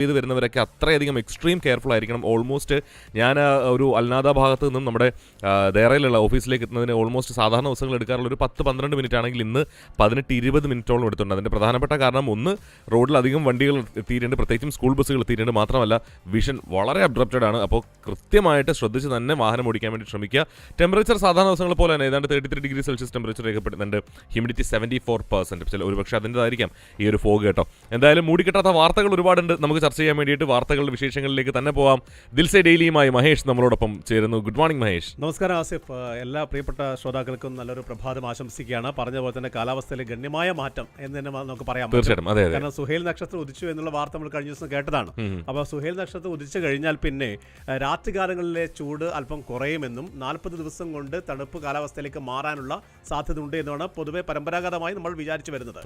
ചെയ്ത് വരുന്നവരൊക്കെ അത്രയധികം എക്സ്ട്രീം കെയർഫുൾ ആയിരിക്കണം. ഓൾമോസ്റ്റ് ഞാൻ ഒരു അൽനാദ ഭാഗത്ത് നിന്നും നമ്മുടെ ദേറയിലുള്ള ഓഫീസിലേക്ക് എത്തുന്നതിന് ഓൾമോസ്റ്റ് സാധാരണ ദിവസങ്ങൾ എടുക്കാറുള്ള ഒരു പത്ത് പന്ത്രണ്ട് മിനിറ്റ് ആണെങ്കിൽ ഇന്ന് പതിനെട്ട് ഇരുപത് മിനിറ്റോളം എടുത്തിട്ടുണ്ട്. അതിന്റെ പ്രധാനപ്പെട്ട കാരണം ഒന്ന് റോഡിൽ അധികം വണ്ടികൾ എത്തിയിട്ടുണ്ട്. പ്രത്യേകിച്ചും സ്കൂൾ ബസ്സുകൾ എത്തിയിട്ടുണ്ട്. മാത്രമല്ല വിഷൻ വളരെ അബ്രപ്റ്റഡ് ആണ്. അപ്പോൾ കൃത്യമായിട്ട് ശ്രദ്ധിച്ച് തന്നെ വാഹനം ഓടിക്കാൻ വേണ്ടി ശ്രമിക്കുക. ടെമ്പറേച്ചർ സാധാരണ ദിവസങ്ങൾ പോലെ തന്നെ ഏതാണ്ട് thirty three degree Celsius temperature രേഖപ്പെടുന്നുണ്ട് humidity seventy four percent ചില ഒരുപക്ഷെ അതിന്റെതായിരിക്കാം ഈ ഒരു ഫോഗ് കേട്ടോ. എന്തായാലും മൂടിക്കെട്ടാത്ത വാർത്തകൾ ഒരുപാടുണ്ട്. നമുക്ക് ചർച്ച ചെയ്യാൻ വേണ്ടിയിട്ട് വാർത്തകളുടെ വിശേഷങ്ങളിലേക്ക് തന്നെ പോവാം. ദിൽസെ ഡെയിലിയുമായി മഹേഷ് നമ്മളോടൊപ്പം ചേരുന്നു. Good morning Mahesh. നമസ്കാരം ആസിഫ്. എല്ലാ പ്രിയപ്പെട്ട ശ്രോതാക്കൾക്കും നല്ലൊരു പ്രഭാതം ആശംസിക്കുകയാണ്. പറഞ്ഞ പോലെ തന്നെ കാലാവസ്ഥയിലെ ഗണ്യമായ മാറ്റം എന്ന് തന്നെ നമുക്ക് പറയാം തീർച്ചയായിട്ടും. അതെ കാരണം സുഹേൽ നക്ഷത്രം ഉദിച്ചു എന്നുള്ള വാർത്ത നമ്മൾ കഴിഞ്ഞ ദിവസം കേട്ടതാണ്. അപ്പോൾ സുഹേൽ നക്ഷത്രം ഉദിച്ചു കഴിഞ്ഞാൽ പിന്നെ രാത്രികാലങ്ങളിലെ ചൂട് അല്പം കുറയുമെന്നും നാൽപ്പത് ദിവസം കൊണ്ട് തണുപ്പ് കാലാവസ്ഥയിലേക്ക് മാറാനുള്ള സാധ്യത ഉണ്ട് എന്നാണ് പൊതുവെ പരമ്പരാഗതമായി നമ്മൾ വിചാരിച്ചു വരുന്നത്.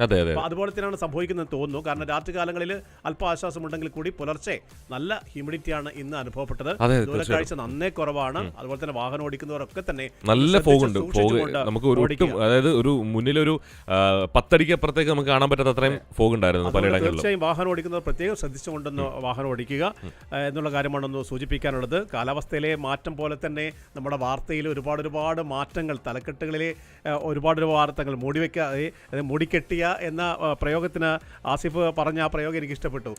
അതുപോലെ തന്നെയാണ് സംഭവിക്കുന്നത് തോന്നുന്നു. കാരണം രാത്രികാലങ്ങളിൽ അല്പ ആശ്വാസമുണ്ടെങ്കിൽ കൂടി പുലർച്ചെ നല്ല ഹ്യൂമിഡിറ്റിയാണ് ഇന്ന് അനുഭവപ്പെട്ടത്. ദൂരക്കാഴ്ച നന്നേ കുറവാണ്. അതുപോലെ തന്നെ വാഹനം ഓടിക്കുന്നവരൊക്കെ തന്നെ നല്ല പോകുന്നുണ്ട് നമുക്ക് ഒരു ഒട്ടും അതായത് ഒരു മുന്നിലൊരു പത്തടിക്ക് അപ്പുറത്തേക്ക് നമുക്ക് കാണാൻ പറ്റാത്ത അത്രയും ഫോഗ് ഉണ്ടായിരുന്നു പലയിടങ്ങളിലും തീർച്ചയായും വാഹനം ഓടിക്കുന്നവർ പ്രത്യേകം ശ്രദ്ധിച്ചുകൊണ്ടൊന്ന് വാഹനം ഓടിക്കുക. എന്നുള്ള കാര്യമാണൊന്ന് സൂചിപ്പിക്കാനുള്ളത്. കാലാവസ്ഥയിലെ മാറ്റം പോലെ തന്നെ നമ്മുടെ വാർത്തയിൽ ഒരുപാട് ഒരുപാട് മാറ്റങ്ങൾ തലക്കെട്ടുകളിലെ ഒരുപാട് ഒരുപാട് ഒരു വാർത്തകൾ മൂടിവെക്ക മൂടിക്കെട്ടിയ എന്ന പ്രയോഗത്തിന് ആസിഫ് പറഞ്ഞ ആ പ്രയോഗം എനിക്ക് ഇഷ്ടപ്പെട്ടു.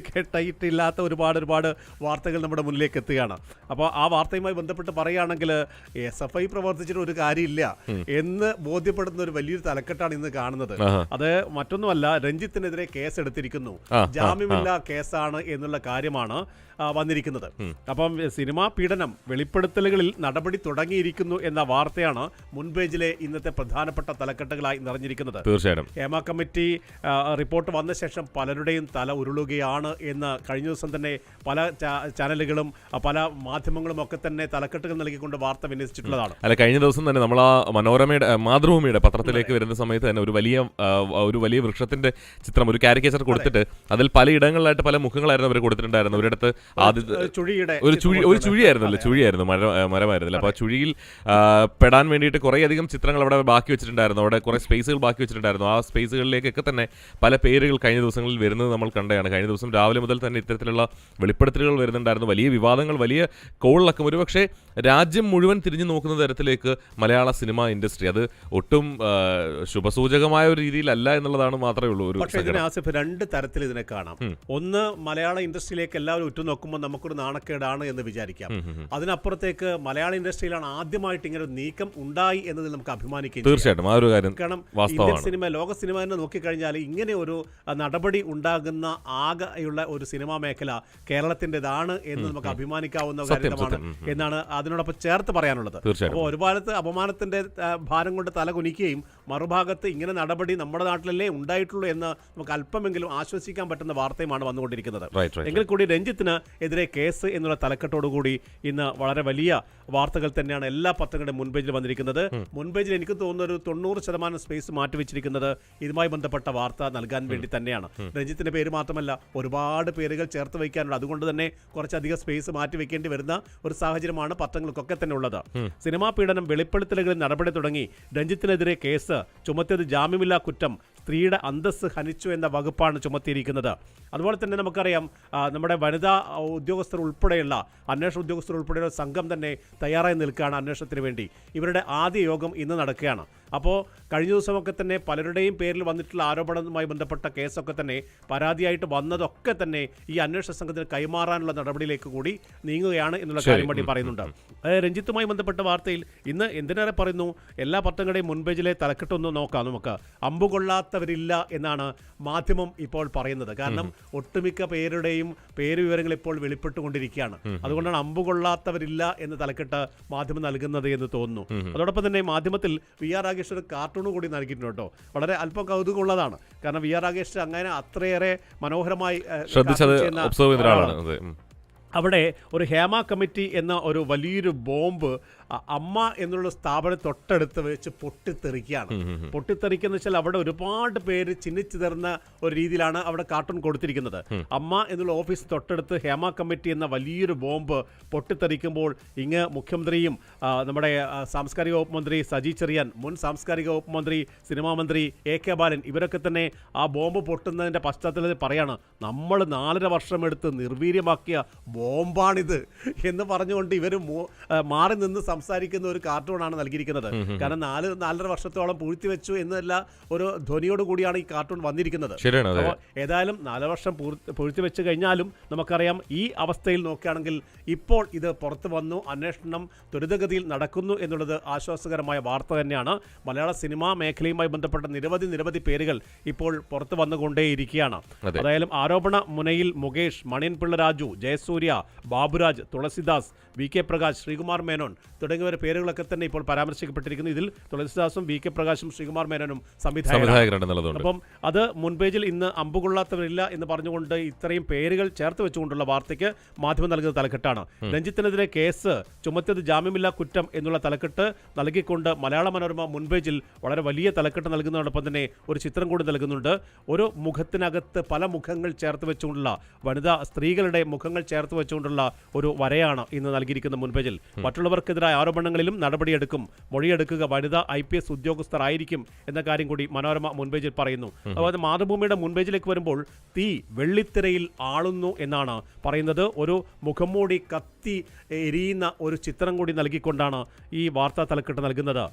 മൂടിക്കെട്ടിയിട്ടില്ലാത്ത ഒരുപാട് ഒരുപാട് വാർത്തകൾ നമ്മുടെ മുന്നിലേക്ക് എത്തുകയാണ് അപ്പോൾ ആ വാർത്തയുമായി ബന്ധപ്പെട്ട് പറയുകയാണെങ്കിൽ എസ് എഫ് ഐ പ്രവർത്തിച്ചിട്ട് ഒരു കാര്യമില്ല എന്ന് ബോധ്യപ്പെടുന്ന ഒരു വലിയൊരു തലക്കെട്ടാണ് ഇന്ന് കാണുന്നത്. അത് മറ്റൊന്നുമല്ല രഞ്ജിത്തിനെതിരെ കേസ് എടുത്തിരിക്കുന്നു ജാമ്യമില്ല കേസാണ് എന്നുള്ള കാര്യമാണ് വന്നിരിക്കുന്നത് അപ്പം സിനിമാ പീഡനം വെളിപ്പെടുത്തലുകളിൽ നടപടി തുടങ്ങിയിരിക്കുന്നു എന്ന വാർത്തയാണ് മുൻപേജിലെ ഇന്നത്തെ പ്രധാനപ്പെട്ട തലക്കെട്ടുകളായി നിറഞ്ഞിരിക്കുന്നത് തീർച്ചയായിട്ടും ഹേമ കമ്മിറ്റി റിപ്പോർട്ട് വന്ന ശേഷം പലരുടെയും തല ഉരുളുകയാണ് എന്ന് കഴിഞ്ഞ ദിവസം തന്നെ പല ചാനലുകളും പല മാധ്യമങ്ങളും ഒക്കെ തന്നെ തലക്കെട്ടുകൾ നൽകിക്കൊണ്ട് വാർത്ത വിന്യസിച്ചിട്ടുള്ളതാണ്. അല്ല കഴിഞ്ഞ ദിവസം തന്നെ നമ്മൾ ആ മനോരമയുടെ മാതൃഭൂമിയുടെ പത്രത്തിലേക്ക് വരുന്ന സമയത്ത് തന്നെ ഒരു വലിയ ഒരു വലിയ വൃക്ഷത്തിന്റെ ചിത്രം ഒരു കാരിക്കേച്ചർ കൊടുത്തിട്ട് അതിൽ പലയിടങ്ങളിലായിട്ട് പല മുഖങ്ങളായിരുന്നു അവർ കൊടുത്തിട്ടുണ്ടായിരുന്നു ഒരിടത്ത് ആദ്യത്തെ ഒരു ചുഴിയുടെ ഒരു ചുഴി ഒരു ചുഴിയായിരുന്നല്ലോ ചുഴിയായിരുന്നു മര മരമായിരുന്നില്ല അപ്പോൾ ആ ചുഴിയിൽ പെടാൻ വേണ്ടിയിട്ട് കുറേയധികം ചിത്രങ്ങൾ അവിടെ ബാക്കി വെച്ചിട്ടുണ്ടായിരുന്നു. അവിടെ കുറേ സ്പേസുകൾ ബാക്കി വെച്ചിട്ടുണ്ടായിരുന്നു. ആ സ്പേസുകളിലേക്കൊക്കെ തന്നെ പല പേരുകൾ കഴിഞ്ഞ ദിവസങ്ങളിൽ വരുന്നത് നമ്മൾ കണ്ടതാണ്. കഴിഞ്ഞ ദിവസം രാവിലെ മുതൽ തന്നെ ഇത്തരത്തിലുള്ള വെളിപ്പെടുത്തലുകൾ വരുന്നുണ്ടായിരുന്നു. വലിയ വിവാദങ്ങൾ വലിയ കോളിലൊക്കെ ഒരുപക്ഷെ രാജ്യം മുഴുവൻ തിരിഞ്ഞു നോക്കുന്ന തരത്തിലേക്ക് മലയാള സിനിമ ഇൻഡസ്ട്രി അത് ഒട്ടും ശുഭസൂചകമായ ഒരു രീതിയിലല്ല എന്നുള്ളതാണ് മാത്രമേ ഉള്ളൂ ഒരു പക്ഷേ ഇതിനെ ആസിഫ് രണ്ട് തരത്തിൽ ഇതിനെ കാണാം. ഒന്ന് മലയാള ഇൻഡസ്ട്രിയിലേക്ക് എല്ലാവരും ഉറ്റുനോക്കുമ്പോൾ നമുക്കൊരു നാണക്കേടാണ് എന്ന് വിചാരിക്കാം. അതിനപ്പുറത്തേക്ക് മലയാള ഇൻഡസ്ട്രിയിലാണ് ആദ്യമായിട്ട് ഇങ്ങനെ ഒരു നീക്കം ഉണ്ടായി എന്നതിൽ നമുക്ക് അഭിമാനിക്കാം ചെയ്യാം. തീർച്ചയായിട്ടും. ആ ഒരു കാര്യം കാരണം ഇന്ത്യൻ സിനിമ ലോക സിനിമ തന്നെ നോക്കിക്കഴിഞ്ഞാൽ ഇങ്ങനെ ഒരു നടപടി ഉണ്ടാകുന്ന ആകെയുള്ള ഒരു സിനിമാ മേഖല കേരളത്തിന്റെതാണ് എന്ന് നമുക്ക് അഭിമാനിക്കാവുന്ന കാര്യമാണ് എന്നാണ് അതിനോടൊപ്പം ചേർത്ത് പറയാനുള്ളത്. അപ്പോൾ ഒരു ഭാഗത്ത് അപമാനത്തിന്റെ ഭാരം കൊണ്ട് തല കുനിക്കുകയും മറുഭാഗത്ത് ഇങ്ങനെ നടപടി നമ്മുടെ നാട്ടിലല്ലേ ഉണ്ടായിട്ടുള്ളൂ എന്ന് നമുക്ക് അല്പമെങ്കിലും ആശ്വസിക്കാൻ പറ്റുന്ന വാർത്തയുമാണ് വന്നുകൊണ്ടിരിക്കുന്നത്. എങ്കിൽ കൂടി രഞ്ജിത്തിന് എതിരെ കേസ് എന്നുള്ള തലക്കെട്ടോടുകൂടി ഇന്ന് വളരെ വലിയ വാർത്തകൾ തന്നെയാണ് എല്ലാ പത്രങ്ങളുടെ മുൻപേജിൽ വന്നിരിക്കുന്നത്. മുൻപേജിൽ എനിക്ക് തോന്നുന്ന ഒരു തൊണ്ണൂറ് ശതമാനം സ്പേസ് മാറ്റിവെച്ചിരിക്കുന്നത് ഇതുമായി ബന്ധപ്പെട്ട വാർത്ത നൽകാൻ വേണ്ടി തന്നെയാണ്. രഞ്ജിത്തിന്റെ പേര് മാത്രമല്ല ഒരുപാട് പേരുകൾ ചേർത്ത് വയ്ക്കാനുണ്ട്. അതുകൊണ്ട് തന്നെ കുറച്ചധികം സ്പേസ് മാറ്റി വെക്കേണ്ടി വരുന്ന ഒരു സാഹചര്യമാണ് പത്രങ്ങൾക്കൊക്കെ തന്നെ ഉള്ളത്. സിനിമാ പീഡനം വെളിപ്പെടുത്തലുകളിൽ നടപടി തുടങ്ങി. രഞ്ജിത്തിനെതിരെ കേസ് ചുമത്തിയത് ജാമ്യമില്ലാ കുറ്റം സ്ത്രീയുടെ അന്തസ്സ് ഹനിച്ചു എന്ന വകുപ്പാണ് ചുമത്തിയിരിക്കുന്നത്. അതുപോലെ തന്നെ നമുക്കറിയാം നമ്മുടെ വനിതാ ഉദ്യോഗസ്ഥർ ഉൾപ്പെടെയുള്ള അന്വേഷണ ഉദ്യോഗസ്ഥർ ഉൾപ്പെടെയുള്ള സംഘം തന്നെ തയ്യാറായി നിൽക്കുകയാണ് അന്വേഷണത്തിന് വേണ്ടി. ഇവരുടെ ആദ്യ യോഗം ഇന്ന് നടക്കുകയാണ്. അപ്പോൾ കഴിഞ്ഞ ദിവസമൊക്കെ തന്നെ പലരുടെയും പേരിൽ വന്നിട്ടുള്ള ആരോപണവുമായി ബന്ധപ്പെട്ട കേസൊക്കെ തന്നെ പരാതിയായിട്ട് വന്നതൊക്കെ തന്നെ ഈ അന്വേഷണ സംഘത്തിന് കൈമാറാനുള്ള നടപടിയിലേക്ക് കൂടി നീങ്ങുകയാണ് എന്നുള്ള കാര്യം വേണ്ടി പറയുന്നുണ്ട്. അതായത് രഞ്ജിത്തുമായി ബന്ധപ്പെട്ട വാർത്തയിൽ ഇന്ന് എന്തിനേറെ പറയുന്നു? എല്ലാ പത്രങ്ങളുടെയും മുൻപേജിലെ തലക്കെട്ടൊന്ന് നോക്കാം നമുക്ക്. അമ്പുകൊള്ളാത്തവരില്ല എന്നാണ് മാധ്യമം ഇപ്പോൾ പറയുന്നത്. കാരണം ഒട്ടുമിക്ക പേരുടെയും പേര് വിവരങ്ങൾ ഇപ്പോൾ വെളിപ്പെട്ടുകൊണ്ടിരിക്കുകയാണ്. അതുകൊണ്ടാണ് അമ്പുകൊള്ളാത്തവരില്ല എന്ന് തലക്കെട്ട് മാധ്യമം നൽകുന്നത് എന്ന് തോന്നുന്നു. അതോടൊപ്പം തന്നെ മാധ്യമത്തിൽ വി ആർ രാഗേഷ് ഒരു കാർട്ടൂൺ കൂടി നൽകിയിട്ടുണ്ട് കേട്ടോ. വളരെ അല്പം കൗതുകമുള്ളതാണ്. കാരണം വി ആർ രാഗേഷ് അങ്ങനെ അത്രയേറെ മനോഹരമായി അവിടെ ഒരു ഹേമ കമ്മിറ്റി എന്ന ഒരു വലിയൊരു ബോംബ് അമ്മ എന്നുള്ള സ്ഥാപനം തൊട്ടടുത്ത് വെച്ച് പൊട്ടിത്തെറിക്കുകയാണ്. പൊട്ടിത്തെറിക്കുന്ന വെച്ചാൽ അവിടെ ഒരുപാട് പേര് ചിന്നിച്ചിതർന്ന ഒരു രീതിയിലാണ് അവിടെ കാർട്ടൂൺ കൊടുത്തിരിക്കുന്നത്. അമ്മ എന്നുള്ള ഓഫീസ് തൊട്ടടുത്ത് ഹേമ കമ്മിറ്റി എന്ന വലിയൊരു ബോംബ് പൊട്ടിത്തെറിക്കുമ്പോൾ ഇങ്ങ് മുഖ്യമന്ത്രിയും നമ്മുടെ സാംസ്കാരിക വകുപ്പ് മന്ത്രി സജി ചെറിയാൻ മുൻ സാംസ്കാരിക വകുപ്പ് മന്ത്രി സിനിമാ മന്ത്രി എ കെ ബാലൻ ഇവരൊക്കെ തന്നെ ആ ബോംബ് പൊട്ടുന്നതിന്റെ പശ്ചാത്തലത്തിൽ പറയാണ് നമ്മൾ നാലര വർഷം വർഷമെടുത്ത് നിർവീര്യമാക്കിയ ബോംബാണിത് എന്ന് പറഞ്ഞുകൊണ്ട് ഇവർ മാറി നിന്ന് സംസാരിക്കുന്ന ഒരു കാർട്ടൂണാണ് നൽകിയിരിക്കുന്നത്. കാരണം നാല് നാലര വർഷത്തോളം പൂഴ്ത്തി വെച്ചു എന്നല്ല ഒരു ധ്വനിയോട് കൂടിയാണ് ഈ കാർട്ടൂൺ വന്നിരിക്കുന്നത്. ഏതായാലും നാല് വർഷം പൂഴ്ത്തി വെച്ച് കഴിഞ്ഞാലും നമുക്കറിയാം ഈ അവസ്ഥയിൽ നോക്കുകയാണെങ്കിൽ ഇപ്പോൾ ഇത് പുറത്തു വന്നു അന്വേഷണം ത്വരിതഗതിയിൽ നടക്കുന്നു എന്നുള്ളത് ആശ്വാസകരമായ വാർത്ത തന്നെയാണ്. മലയാള സിനിമാ മേഖലയുമായി ബന്ധപ്പെട്ട നിരവധി നിരവധി പേരുകൾ ഇപ്പോൾ പുറത്തു വന്നുകൊണ്ടേയിരിക്കുകയാണ്. അതെ. അതായാലും ആരോപണ മുനയിൽ മുകേഷ് മണിയൻ പിള്ള രാജു ജയസൂര്യ ബാബുരാജ് തുളസിദാസ് വി കെ പ്രകാശ് ശ്രീകുമാർ മേനോൻ തുടങ്ങിയവരുടെ പേരുകളൊക്കെ തന്നെ ഇപ്പോൾ പരാമർശിക്കപ്പെട്ടിരിക്കുന്നു. ഇതിൽ തുളസിദാസും വി കെ പ്രകാശും ശ്രീകുമാർ മേനോനും സംവിധായകരാണ്. അപ്പം അത് മുൻപേജിൽ ഇന്ന് അമ്പുകൊള്ളാത്തവരില്ല എന്ന് പറഞ്ഞുകൊണ്ട് ഇത്രയും പേരുകൾ ചേർത്ത് വെച്ചുകൊണ്ടുള്ള വാർത്തയ്ക്ക് മാധ്യമം നൽകുന്ന തലക്കെട്ടാണ്. രഞ്ജിത്തിനെതിരെ കേസ് ചുമത്തിയത് ജാമ്യമില്ലാ കുറ്റം എന്നുള്ള തലക്കെട്ട് നൽകിക്കൊണ്ട് മലയാള മനോരമ മുൻപേജിൽ വളരെ വലിയ തലക്കെട്ട് നൽകുന്നതോടൊപ്പം തന്നെ ഒരു ചിത്രം കൂടി നൽകുന്നുണ്ട്. ഒരു മുഖത്തിനകത്ത് പല മുഖങ്ങൾ ചേർത്ത് വെച്ചുകൊണ്ടുള്ള വനിതാ സ്ത്രീകളുടെ മുഖങ്ങൾ ചേർത്ത് വെച്ചുകൊണ്ടുള്ള ഒരു വരയാണ് ഇന്ന് നൽകിയിരിക്കുന്ന മുൻപേജിൽ മറ്റുള്ളവർക്കെതിരായ ആരോപണങ്ങളിലും നടപടിയെടുക്കും. മൊഴിയെടുക്കുക വനിതാ ഐ പി എസ് ഉദ്യോഗസ്ഥർ ആയിരിക്കും എന്ന കാര്യം കൂടി മനോരമ മുൻപേജിൽ പറയുന്നു. അതുപോലെ മാതൃഭൂമിയുടെ മുൻപേജിലേക്ക് വരുമ്പോൾ തീ വെള്ളിത്തിരയിൽ ആളുന്നു എന്നാണ് പറയുന്നത്. ഒരു മുഖംമൂടി കത്തി എരിയുന്ന ഒരു ചിത്രം കൂടി നൽകിക്കൊണ്ടാണ് ഈ വാർത്താ തലക്കെട്ട് നൽകുന്നത്.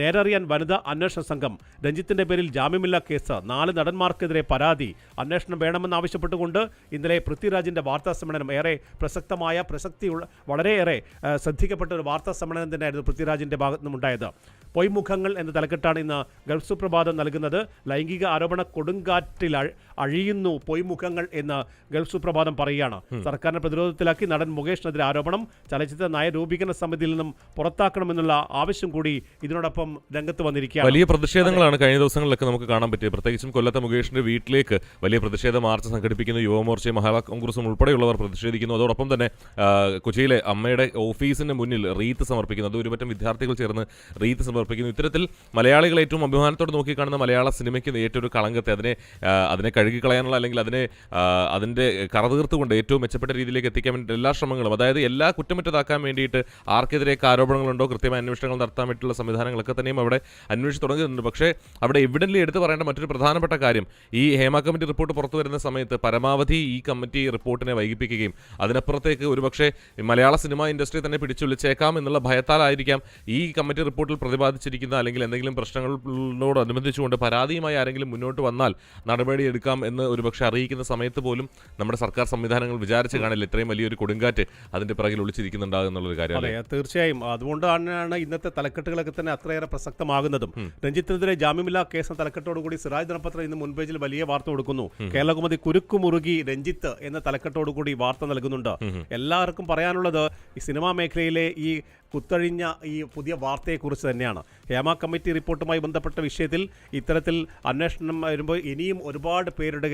നേരറിയാൻ വനിതാ അന്വേഷണ സംഘം രഞ്ജിത്തിന്റെ പേരിൽ ജാമ്യമില്ലാ കേസ് നാല് നടന്മാർക്കെതിരെ പരാതി. അന്വേഷണം വേണമെന്നാവശ്യപ്പെട്ടുകൊണ്ട് ഇന്നലെ പൃഥ്വിരാജിന്റെ വാർത്താ സമ്മേളനം ഏറെ പ്രസക്തമായ പ്രസക്തിയുള്ള വളരെയേറെ ശ്രദ്ധിക്കപ്പെട്ട ഒരു വാർത്താ സമ്മേളനം തന്നെയായിരുന്നു പൃഥ്വിരാജിന്റെ ഭാഗത്തു നിന്നുണ്ടായത് പൊയ്മുഖങ്ങൾ എന്ന തലക്കെട്ടാണ് ഇന്ന് ഗൾഫ് സുപ്രഭാതം നൽകുന്നത്. ലൈംഗിക ആരോപണ കൊടുങ്കാറ്റിൽ അഴിയുന്നു പൊയ്മുഖങ്ങൾ എന്ന് ഗൾഫ് സുപ്രഭാതം പറയുകയാണ്. സർക്കാരിനെ പ്രതിരോധത്തിലാക്കി നടൻ മുകേഷിനെതിരെ ആരോപണം. ചലച്ചിത്ര നയരൂപീകരണ സമിതിയിൽ നിന്നും പുറത്താക്കണമെന്നുള്ള ആവശ്യം കൂടി ഇതിനോടൊപ്പം രംഗത്ത് വന്നിരിക്കുക വലിയ പ്രതിഷേധങ്ങളാണ് കഴിഞ്ഞ ദിവസങ്ങളിലൊക്കെ നമുക്ക് കാണാൻ പറ്റിയത്. പ്രത്യേകിച്ചും കൊല്ലത്തെ മുകേഷിന്റെ വീട്ടിലേക്ക് വലിയ പ്രതിഷേധ മാർച്ച് സംഘടിപ്പിക്കുന്ന. യുവമോർച്ചയും മഹാ കോൺഗ്രസും ഉൾപ്പെടെയുള്ളവർ പ്രതിഷേധിക്കുന്നു. അതോടൊപ്പം തന്നെ കൊച്ചിയിലെ അമ്മയുടെ ഓഫീസിന് മുന്നിൽ റീത്ത് സമർപ്പിക്കുന്നു. അത് ഒരുപറ്റം വിദ്യാർത്ഥികൾ ചേർന്ന് റീത്ത് സമർപ്പിക്കുന്നു. ഇത്തരത്തിൽ മലയാളികൾ ഏറ്റവും അഭിമാനത്തോടെ നോക്കിക്കാണുന്ന മലയാള സിനിമയ്ക്ക് ഏറ്റവും ഒരു കളങ്കത്തെ അതിനെ അതിനെ കഴുകിക്കളയാനുള്ള അല്ലെങ്കിൽ അതിനെ അതിന്റെ കറതീർത്തുകൊണ്ട് ഏറ്റവും മെച്ചപ്പെട്ട രീതിയിലേക്ക് എത്തിക്കാൻ വേണ്ടി എല്ലാ ശ്രമങ്ങളും അതായത് എല്ലാ കുറ്റമറ്റതാക്കാൻ വേണ്ടിയിട്ട് ആർക്കെതിരെയൊക്കെ ആരോപണങ്ങളുണ്ടോ? കൃത്യമായ അന്വേഷണങ്ങൾ നടത്താൻ വേണ്ടിയിട്ടുള്ള സംവിധാനങ്ങളൊക്കെ തന്നെയും അവിടെ അന്വേഷിച്ച് തുടങ്ങിയിട്ടുണ്ട്. പക്ഷേ അവിടെ എവിഡന്റ് എടുത്ത് പറയേണ്ട മറ്റൊരു പ്രധാനപ്പെട്ട കാര്യം ഈ ഹേമ കമ്മിറ്റി റിപ്പോർട്ട് പുറത്തു വരുന്ന സമയത്ത് പരമാവധി ഈ കമ്മിറ്റി റിപ്പോർട്ടിനെ വൈകിപ്പിക്കുകയും അതിനപ്പുറത്തേക്ക് ഒരുപക്ഷെ മലയാള സിനിമാ ഇൻഡസ്ട്രി തന്നെ പിടിച്ചു വിളിച്ചേക്കാം എന്നുള്ള ഭയത്താലായിരിക്കാം ഈ കമ്മിറ്റി റിപ്പോർട്ടിൽ പ്രതിപാദിച്ചിരിക്കുന്ന അല്ലെങ്കിൽ എന്തെങ്കിലും പ്രശ്നങ്ങളോടനുബന്ധിച്ചുകൊണ്ട് പരാതിയുമായി ആരെങ്കിലും മുന്നോട്ട് വന്നാൽ നടപടിയെടുക്കാം എന്ന് ഒരുപക്ഷെ അറിയിക്കുന്ന സമയത്ത് പോലും നമ്മുടെ സർക്കാർ സംവിധാനങ്ങൾ വിചാരിച്ച് കാണില്ല. ഇത്രയും വലിയൊരു കൊടുങ്കാറ്റ് അതിന്റെ പിറകിൽ ഒളിച്ചിരിക്കുന്നുണ്ടാകും എന്നുള്ളൊരു കാര്യം അതെ അല്ലേ? തീർച്ചയായും. അതുകൊണ്ടാണ് ഇന്നത്തെ തലക്കെട്ടുകളൊക്കെ തന്നെ അത്രയേറെ പ്രസക്തമാകുന്നതും. രഞ്ജിത്തിനെതിരെ ജാമ്യമില്ലാ കേസ് തലക്കെട്ടോടുകൂടി സിറാജ് ദിനപത്രം ഇന്ന് മുൻപേജിൽ വലിയ വാർത്ത കൊടുക്കുന്നു. കേരളകുമതി കുരുക്കുമുറുകി രഞ്ജിത്ത് എന്ന തലക്കെട്ടോടുകൂടി വാർത്ത നൽകുന്നുണ്ട്. എല്ലാവർക്കും പറയാനുള്ളത് ഈ സിനിമാ മേഖലയിലെ ഈ കുത്തഴിഞ്ഞ ഈ പുതിയ വാർത്തയെക്കുറിച്ച് തന്നെയാണ്. ഹേമ കമ്മിറ്റി റിപ്പോർട്ടുമായി ബന്ധപ്പെട്ട വിഷയത്തിൽ ഇത്തരത്തിൽ അന്വേഷണം വരുമ്പോൾ ഇനിയും ഒരുപാട് പേരുടെ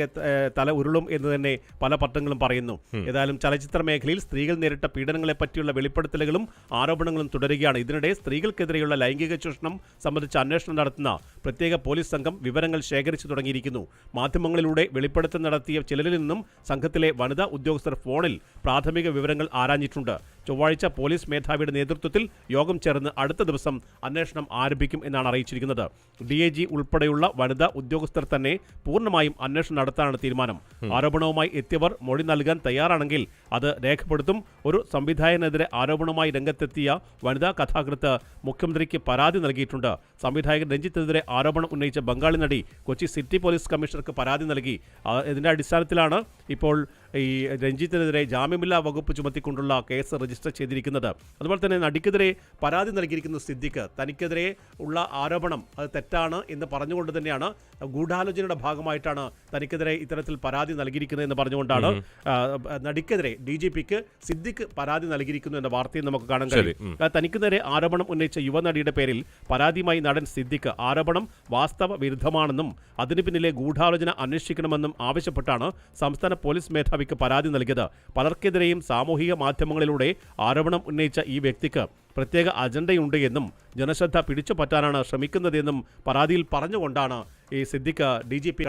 തല ഉരുളും എന്ന് തന്നെ പല പത്രങ്ങളും പറയുന്നു. ഏതായാലും ചലച്ചിത്ര മേഖലയിൽ സ്ത്രീകൾ നേരിട്ട പീഡനങ്ങളെ പറ്റിയുള്ള വെളിപ്പെടുത്തലുകളും ആരോപണങ്ങളും തുടരുകയാണ്. ഇതിനിടെ സ്ത്രീകൾക്കെതിരെയുള്ള ലൈംഗിക ചൂഷണം സംബന്ധിച്ച് അന്വേഷണം നടത്തുന്ന പ്രത്യേക പോലീസ് സംഘം വിവരങ്ങൾ ശേഖരിച്ചു തുടങ്ങിയിരിക്കുന്നു. മാധ്യമങ്ങളിലൂടെ വെളിപ്പെടുത്തൽ നടത്തിയ ചിലരിൽ നിന്നും സംഘത്തിലെ വനിതാ ഉദ്യോഗസ്ഥർ ഫോണിൽ പ്രാഥമിക വിവരങ്ങൾ ആരാഞ്ഞിട്ടുണ്ട്. ചൊവ്വാഴ്ച പോലീസ് മേധാവിയുടെ നേതൃത്വത്തിൽ യോഗം ചേർന്ന് അടുത്ത ദിവസം അന്വേഷണം ആരംഭിക്കും എന്നാണ് അറിയിച്ചിരിക്കുന്നത്. ഡി എ ജി ഉൾപ്പെടെയുള്ള വനിതാ ഉദ്യോഗസ്ഥർ തന്നെ പൂർണമായും അന്വേഷണം നടത്താനാണ് തീരുമാനം. ആരോപണവുമായി എത്തിയവർ മൊഴി നൽകാൻ തയ്യാറാണെങ്കിൽ അത് രേഖപ്പെടുത്തും. ഒരു സംവിധായകനെതിരെ ആരോപണവുമായി രംഗത്തെത്തിയ വനിതാ കഥാകൃത്ത് മുഖ്യമന്ത്രിക്ക് പരാതി നൽകിയിട്ടുണ്ട്. സംവിധായകൻ രഞ്ജിത്തിനെതിരെ ആരോപണം ഉന്നയിച്ച ബംഗാളി നടി കൊച്ചി സിറ്റി പോലീസ് കമ്മീഷണർക്ക് പരാതി നൽകി. ഇതിന്റെ അടിസ്ഥാനത്തിലാണ് ഇപ്പോൾ ഈ രഞ്ജിത്തിനെതിരെ ജാമ്യമില്ലാ വകുപ്പ് ചുമത്തിക്കൊണ്ടുള്ള കേസ് രജിസ്റ്റർ ചെയ്തിരിക്കുന്നത്. അതുപോലെ തന്നെ നടിക്കെതിരെ പരാതി നൽകിയിരിക്കുന്ന സിദ്ദിഖ് തനിക്കെതിരെ ഉള്ള ആരോപണം അത് തെറ്റാണ് എന്ന് പറഞ്ഞുകൊണ്ട് തന്നെയാണ് ഗൂഢാലോചനയുടെ ഭാഗമായിട്ടാണ് തനിക്കെതിരെ ഇത്തരത്തിൽ പരാതി നൽകിയിരിക്കുന്നത് എന്ന് പറഞ്ഞുകൊണ്ടാണ് നടിക്കെതിരെ ഡി ജി പിക്ക് സിദ്ദിഖ് പരാതി നൽകിയിരിക്കുന്നു എന്ന വാർത്തയും നമുക്ക് കാണാൻ കഴിയും. തനിക്ക് നേരെ ആരോപണം ഉന്നയിച്ച യുവനടിയുടെ പേരിൽ പരാതിയുമായി നടൻ സിദ്ദിഖ് ആരോപണം വാസ്തവ വിരുദ്ധമാണെന്നും അതിനു പിന്നിലെ ഗൂഢാലോചന അന്വേഷിക്കണമെന്നും ആവശ്യപ്പെട്ടാണ് സംസ്ഥാന പോലീസ് മേധാവിക്ക് പരാതി നൽകിയത്. പലർക്കെതിരെയും സാമൂഹിക മാധ്യമങ്ങളിലൂടെ ആരോപണം ഉന്നയിച്ച ഈ വ്യക്തിക്ക് pickup പ്രത്യേക അജണ്ടയുണ്ട് എന്നും ജനശ്രദ്ധ പിടിച്ചു പറ്റാനാണ് ശ്രമിക്കുന്നതെന്നും പരാതിയിൽ പറഞ്ഞുകൊണ്ടാണ് ഈ സിദ്ദിഖ് ഡി ജി പി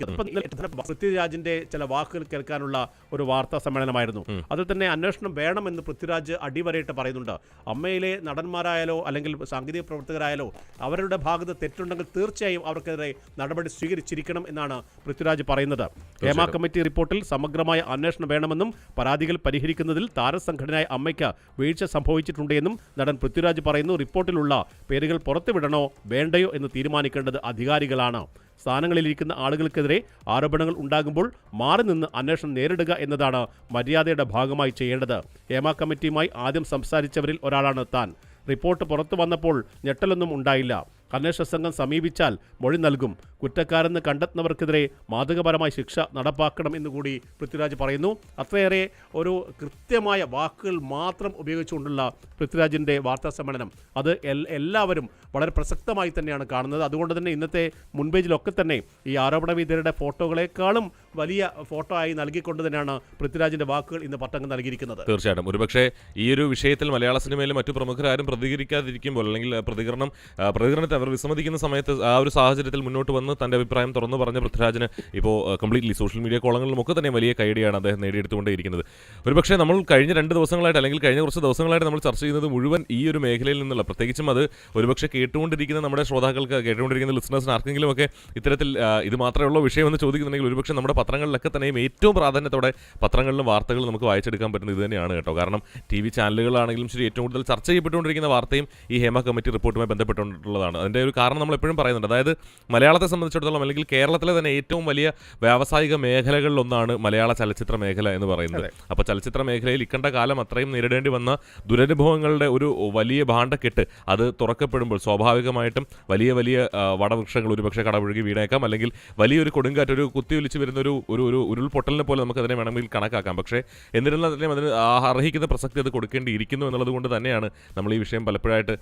പൃഥ്വിരാജിന്റെ ചില വാക്കുകൾ കേൾക്കാനുള്ള ഒരു വാർത്താ സമ്മേളനമായിരുന്നു. അതിൽ തന്നെ അന്വേഷണം വേണമെന്ന് പൃഥ്വിരാജ് അടിവരയിട്ട് പറയുന്നുണ്ട്. അമ്മയിലെ നടന്മാരായാലോ അല്ലെങ്കിൽ സാങ്കേതിക പ്രവർത്തകരായാലോ അവരുടെ ഭാഗത്ത് തെറ്റുണ്ടെങ്കിൽ തീർച്ചയായും അവർക്കെതിരെ നടപടി സ്വീകരിച്ചിരിക്കണം എന്നാണ് പൃഥ്വിരാജ് പറയുന്നത്. ഹേമ കമ്മിറ്റി റിപ്പോർട്ടിൽ സമഗ്രമായ അന്വേഷണം വേണമെന്നും പരാതികൾ പരിഹരിക്കുന്നതിൽ താരസംഘടനയായ അമ്മയ്ക്ക് വീഴ്ച സംഭവിച്ചിട്ടുണ്ട് എന്നും നടൻ പൃഥ്വിരാജ് പറയുന്നു റിപ്പോർട്ടിലുള്ള പേരുകൾ പുറത്തുവിടണോ വേണ്ടയോ എന്ന് തീരുമാനിക്കേണ്ടത് അധികാരികളാണ്. സ്ഥാനങ്ങളിലിരിക്കുന്ന ആളുകൾക്കെതിരെ ആരോപണങ്ങൾ ഉണ്ടാകുമ്പോൾ മാറി നിന്ന് അന്വേഷണം നേരിടുക എന്നതാണ് മര്യാദയുടെ ഭാഗമായി ചെയ്യേണ്ടത്. ഹേമ കമ്മിറ്റിയുമായി ആദ്യം സംസാരിച്ചവരിൽ ഒരാളാണ് താൻ. റിപ്പോർട്ട് പുറത്തു വന്നപ്പോൾ ഞെട്ടലൊന്നും ഉണ്ടായില്ല. അന്വേഷണ സംഘം സമീപിച്ചാൽ മൊഴി നൽകും. കുറ്റക്കാരെന്ന് കണ്ടെത്തുന്നവർക്കെതിരെ മാതൃകപരമായ ശിക്ഷ നടപ്പാക്കണം എന്ന് കൂടി പൃഥ്വിരാജ് പറയുന്നു. അത്രയേറെ ഒരു കൃത്യമായ വാക്കുകൾ മാത്രം ഉപയോഗിച്ചുകൊണ്ടുള്ള പൃഥ്വിരാജിന്റെ വാർത്താ സമ്മേളനം. അത് എല്ലാവരും വളരെ പ്രസക്തമായി തന്നെയാണ് കാണുന്നത്. അതുകൊണ്ട് തന്നെ ഇന്നത്തെ മുൻപേജിലൊക്കെ തന്നെ ഈ ആരോപണ വിധേയരുടെ ഫോട്ടോകളെക്കാളും വലിയ ഫോട്ടോ ആയി നൽകിക്കൊണ്ട് തന്നെയാണ് പൃഥ്വിരാജിന്റെ വാക്കുകൾ ഇന്ന് പട്ടങ്ങൾ നൽകിയിരിക്കുന്നത്. തീർച്ചയായിട്ടും. ഒരുപക്ഷെ ഈ ഒരു വിഷയത്തിൽ മലയാള സിനിമയിലെ മറ്റു പ്രമുഖരാരും പ്രതികരിക്കാതിരിക്കുമ്പോൾ അല്ലെങ്കിൽ പ്രതികരണം പ്രതികരണത്തെ അവർ വിസമ്മതിക്കുന്ന സമയത്ത് ആ ഒരു സാഹചര്യത്തിൽ മുന്നോട്ട് വന്ന് തന്റെ അഭിപ്രായം തുറന്നു പറഞ്ഞ പൃഥ്വിരാജിന് ഇപ്പോൾ കംപ്ലീറ്റ്ലി സോഷ്യൽ മീഡിയ കോളങ്ങളിലും ഒക്കെ തന്നെ വലിയ കൈഡിയാണ് അദ്ദേഹം നേടിയെടുത്തുകൊണ്ടേയിരിക്കുന്നത്. ഒരുപക്ഷെ നമ്മൾ കഴിഞ്ഞ രണ്ട് ദിവസങ്ങളായിട്ട് അല്ലെങ്കിൽ കഴിഞ്ഞ കുറച്ച് ദിവസങ്ങളായിട്ട് നമ്മൾ ചർച്ച ചെയ്യുന്നത് മുഴുവൻ ഈ ഒരു മേഖലയിൽ നിന്നുള്ള പ്രത്യേകിച്ചും അത് ഒരുപക്ഷെ കേട്ടുകൊണ്ടിരിക്കുന്ന നമ്മുടെ ശ്രോതാക്കൾക്ക് കേട്ടുകൊണ്ടിരിക്കുന്ന ലിസണേഴ്സിന് ആർക്കെങ്കിലും ഒക്കെ ഇത്തരത്തിൽ ഇത് മാത്രമേ ഉള്ളൂ വിഷയമെന്ന് ചോദിക്കുന്നുണ്ടെങ്കിൽ ഒരുപക്ഷെ നമ്മുടെ പത്രങ്ങളിലൊക്കെ തന്നെയും ഏറ്റവും പ്രാധാന്യത്തോടെ പത്രങ്ങളിലും വാർത്തകൾ നമുക്ക് വായിച്ചെടുക്കാൻ പറ്റുന്നത് ഇത് തന്നെയാണ് കേട്ടോ. കാരണം ടി വി ചാനലുകളാണെങ്കിലും ശരി ഏറ്റവും കൂടുതൽ ചർച്ച ചെയ്യപ്പെട്ടുകൊണ്ടിരിക്കുന്ന വാർത്തയും ഈ ഹേമ കമ്മിറ്റി റിപ്പോർട്ടുമായി ബന്ധപ്പെട്ടുള്ളതാണ് അതിന്റെ ഒരു കാരണം നമ്മൾ എപ്പോഴും പറയുന്നുണ്ട്. അതായത് മലയാളത്തെ സംബന്ധിച്ചിടത്തോളം അല്ലെങ്കിൽ കേരളത്തിലെ തന്നെ ഏറ്റവും വലിയ വ്യാവസായിക മേഖലകളിലൊന്നാണ് മലയാള ചലച്ചിത്ര മേഖല എന്ന് പറയുന്നത്. അപ്പോൾ ചലച്ചിത്ര മേഖലയിൽ ഇക്കണ്ട കാലം അത്രയും നേരിടേണ്ടി വന്ന ദുരനുഭവങ്ങളുടെ ഒരു വലിയ ഭാണ്ഡക്കെട്ട് അത് തുറക്കപ്പെടുമ്പോൾ സ്വാഭാവികമായിട്ടും വലിയ വലിയ വടവൃക്ഷങ്ങൾ ഒരുപക്ഷെ കടപുഴകി വീണേക്കാം. അല്ലെങ്കിൽ വലിയൊരു കൊടുങ്കാറ്റ് ഒരു കുത്തിയൊലിച്ച് വരുന്ന ഒരു ഒരു ഒരു ഒരു ഉരുൾപൊട്ടലിനെ പോലെ നമുക്ക് അതിനെ വേണമെങ്കിൽ കണക്കാക്കാം പക്ഷേ എന്നിരുന്നാലും അതിന് അർഹിക്കുന്ന പ്രസക്തി അത് കൊടുക്കേണ്ടിയിരിക്കുന്നു എന്നുള്ളത് കൊണ്ട് തന്നെയാണ് നമ്മൾ ഈ വിഷയം പലപ്പോഴായിട്ട്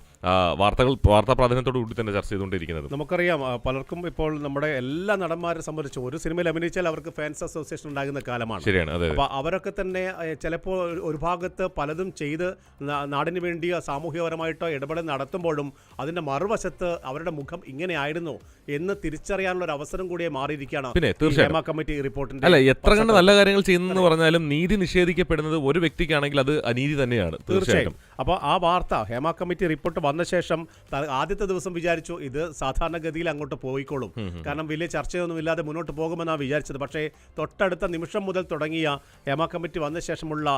വാർത്തകൾ വാർത്താ പ്രാധാന്യത്തോടു കൂടി തന്നെ ചർച്ച ചെയ്തുകൊണ്ടിരിക്കുന്നത് നമുക്കറിയാം പലർക്കും ഇപ്പോൾ നമ്മുടെ എല്ലാ നടന്മാരെ സംബന്ധിച്ച് ഒരു സിനിമയിൽ അഭിനയിച്ചാൽ അവർക്ക് ഫാൻസ് അസോസിയേഷൻ ഉണ്ടാകുന്ന കാലമാണ് ശരിയാണ് അതെ. അപ്പോൾ അവരൊക്കെ തന്നെ ചിലപ്പോൾ ഒരു- ഭാഗത്ത് പലതും ചെയ്ത് നാടിന് വേണ്ടി സാമൂഹികപരമായിട്ടോ ഇടപെടൽ നടത്തുമ്പോഴും അതിന്റെ മറുവശത്ത് അവരുടെ മുഖം ഇങ്ങനെയായിരുന്നു എന്ന് തിരിച്ചറിയാനുള്ള ഒരു അവസരം കൂടിയേ മാറിയിരിക്കുകയാണ് പിന്നെ. കമ്മിറ്റി റിപ്പോർട്ടിന്റെ അല്ല എത്ര കണ്ട് നല്ല കാര്യങ്ങൾ ചെയ്യുന്നെന്ന് പറഞ്ഞാലും നീതി നിഷേധിക്കപ്പെടുന്നത് ഒരു വ്യക്തിക്കാണെങ്കിൽ അത് അനീതി തന്നെയാണ് തീർച്ചയായും തീർച്ചയായിട്ടും. അപ്പോൾ ആ വാർത്ത ഹേമ കമ്മിറ്റി റിപ്പോർട്ട് വന്ന ശേഷം ആദ്യത്തെ ദിവസം വിചാരിച്ചു ഇത് സാധാരണഗതിയിൽ അങ്ങോട്ട് പോയിക്കോളും. കാരണം വലിയ ചർച്ചയൊന്നും ഇല്ലാതെ മുന്നോട്ട് പോകുമെന്നാണ് വിചാരിച്ചത്. പക്ഷേ തൊട്ടടുത്ത നിമിഷം മുതൽ തുടങ്ങിയ ഹേമ കമ്മിറ്റി വന്ന ശേഷമുള്ള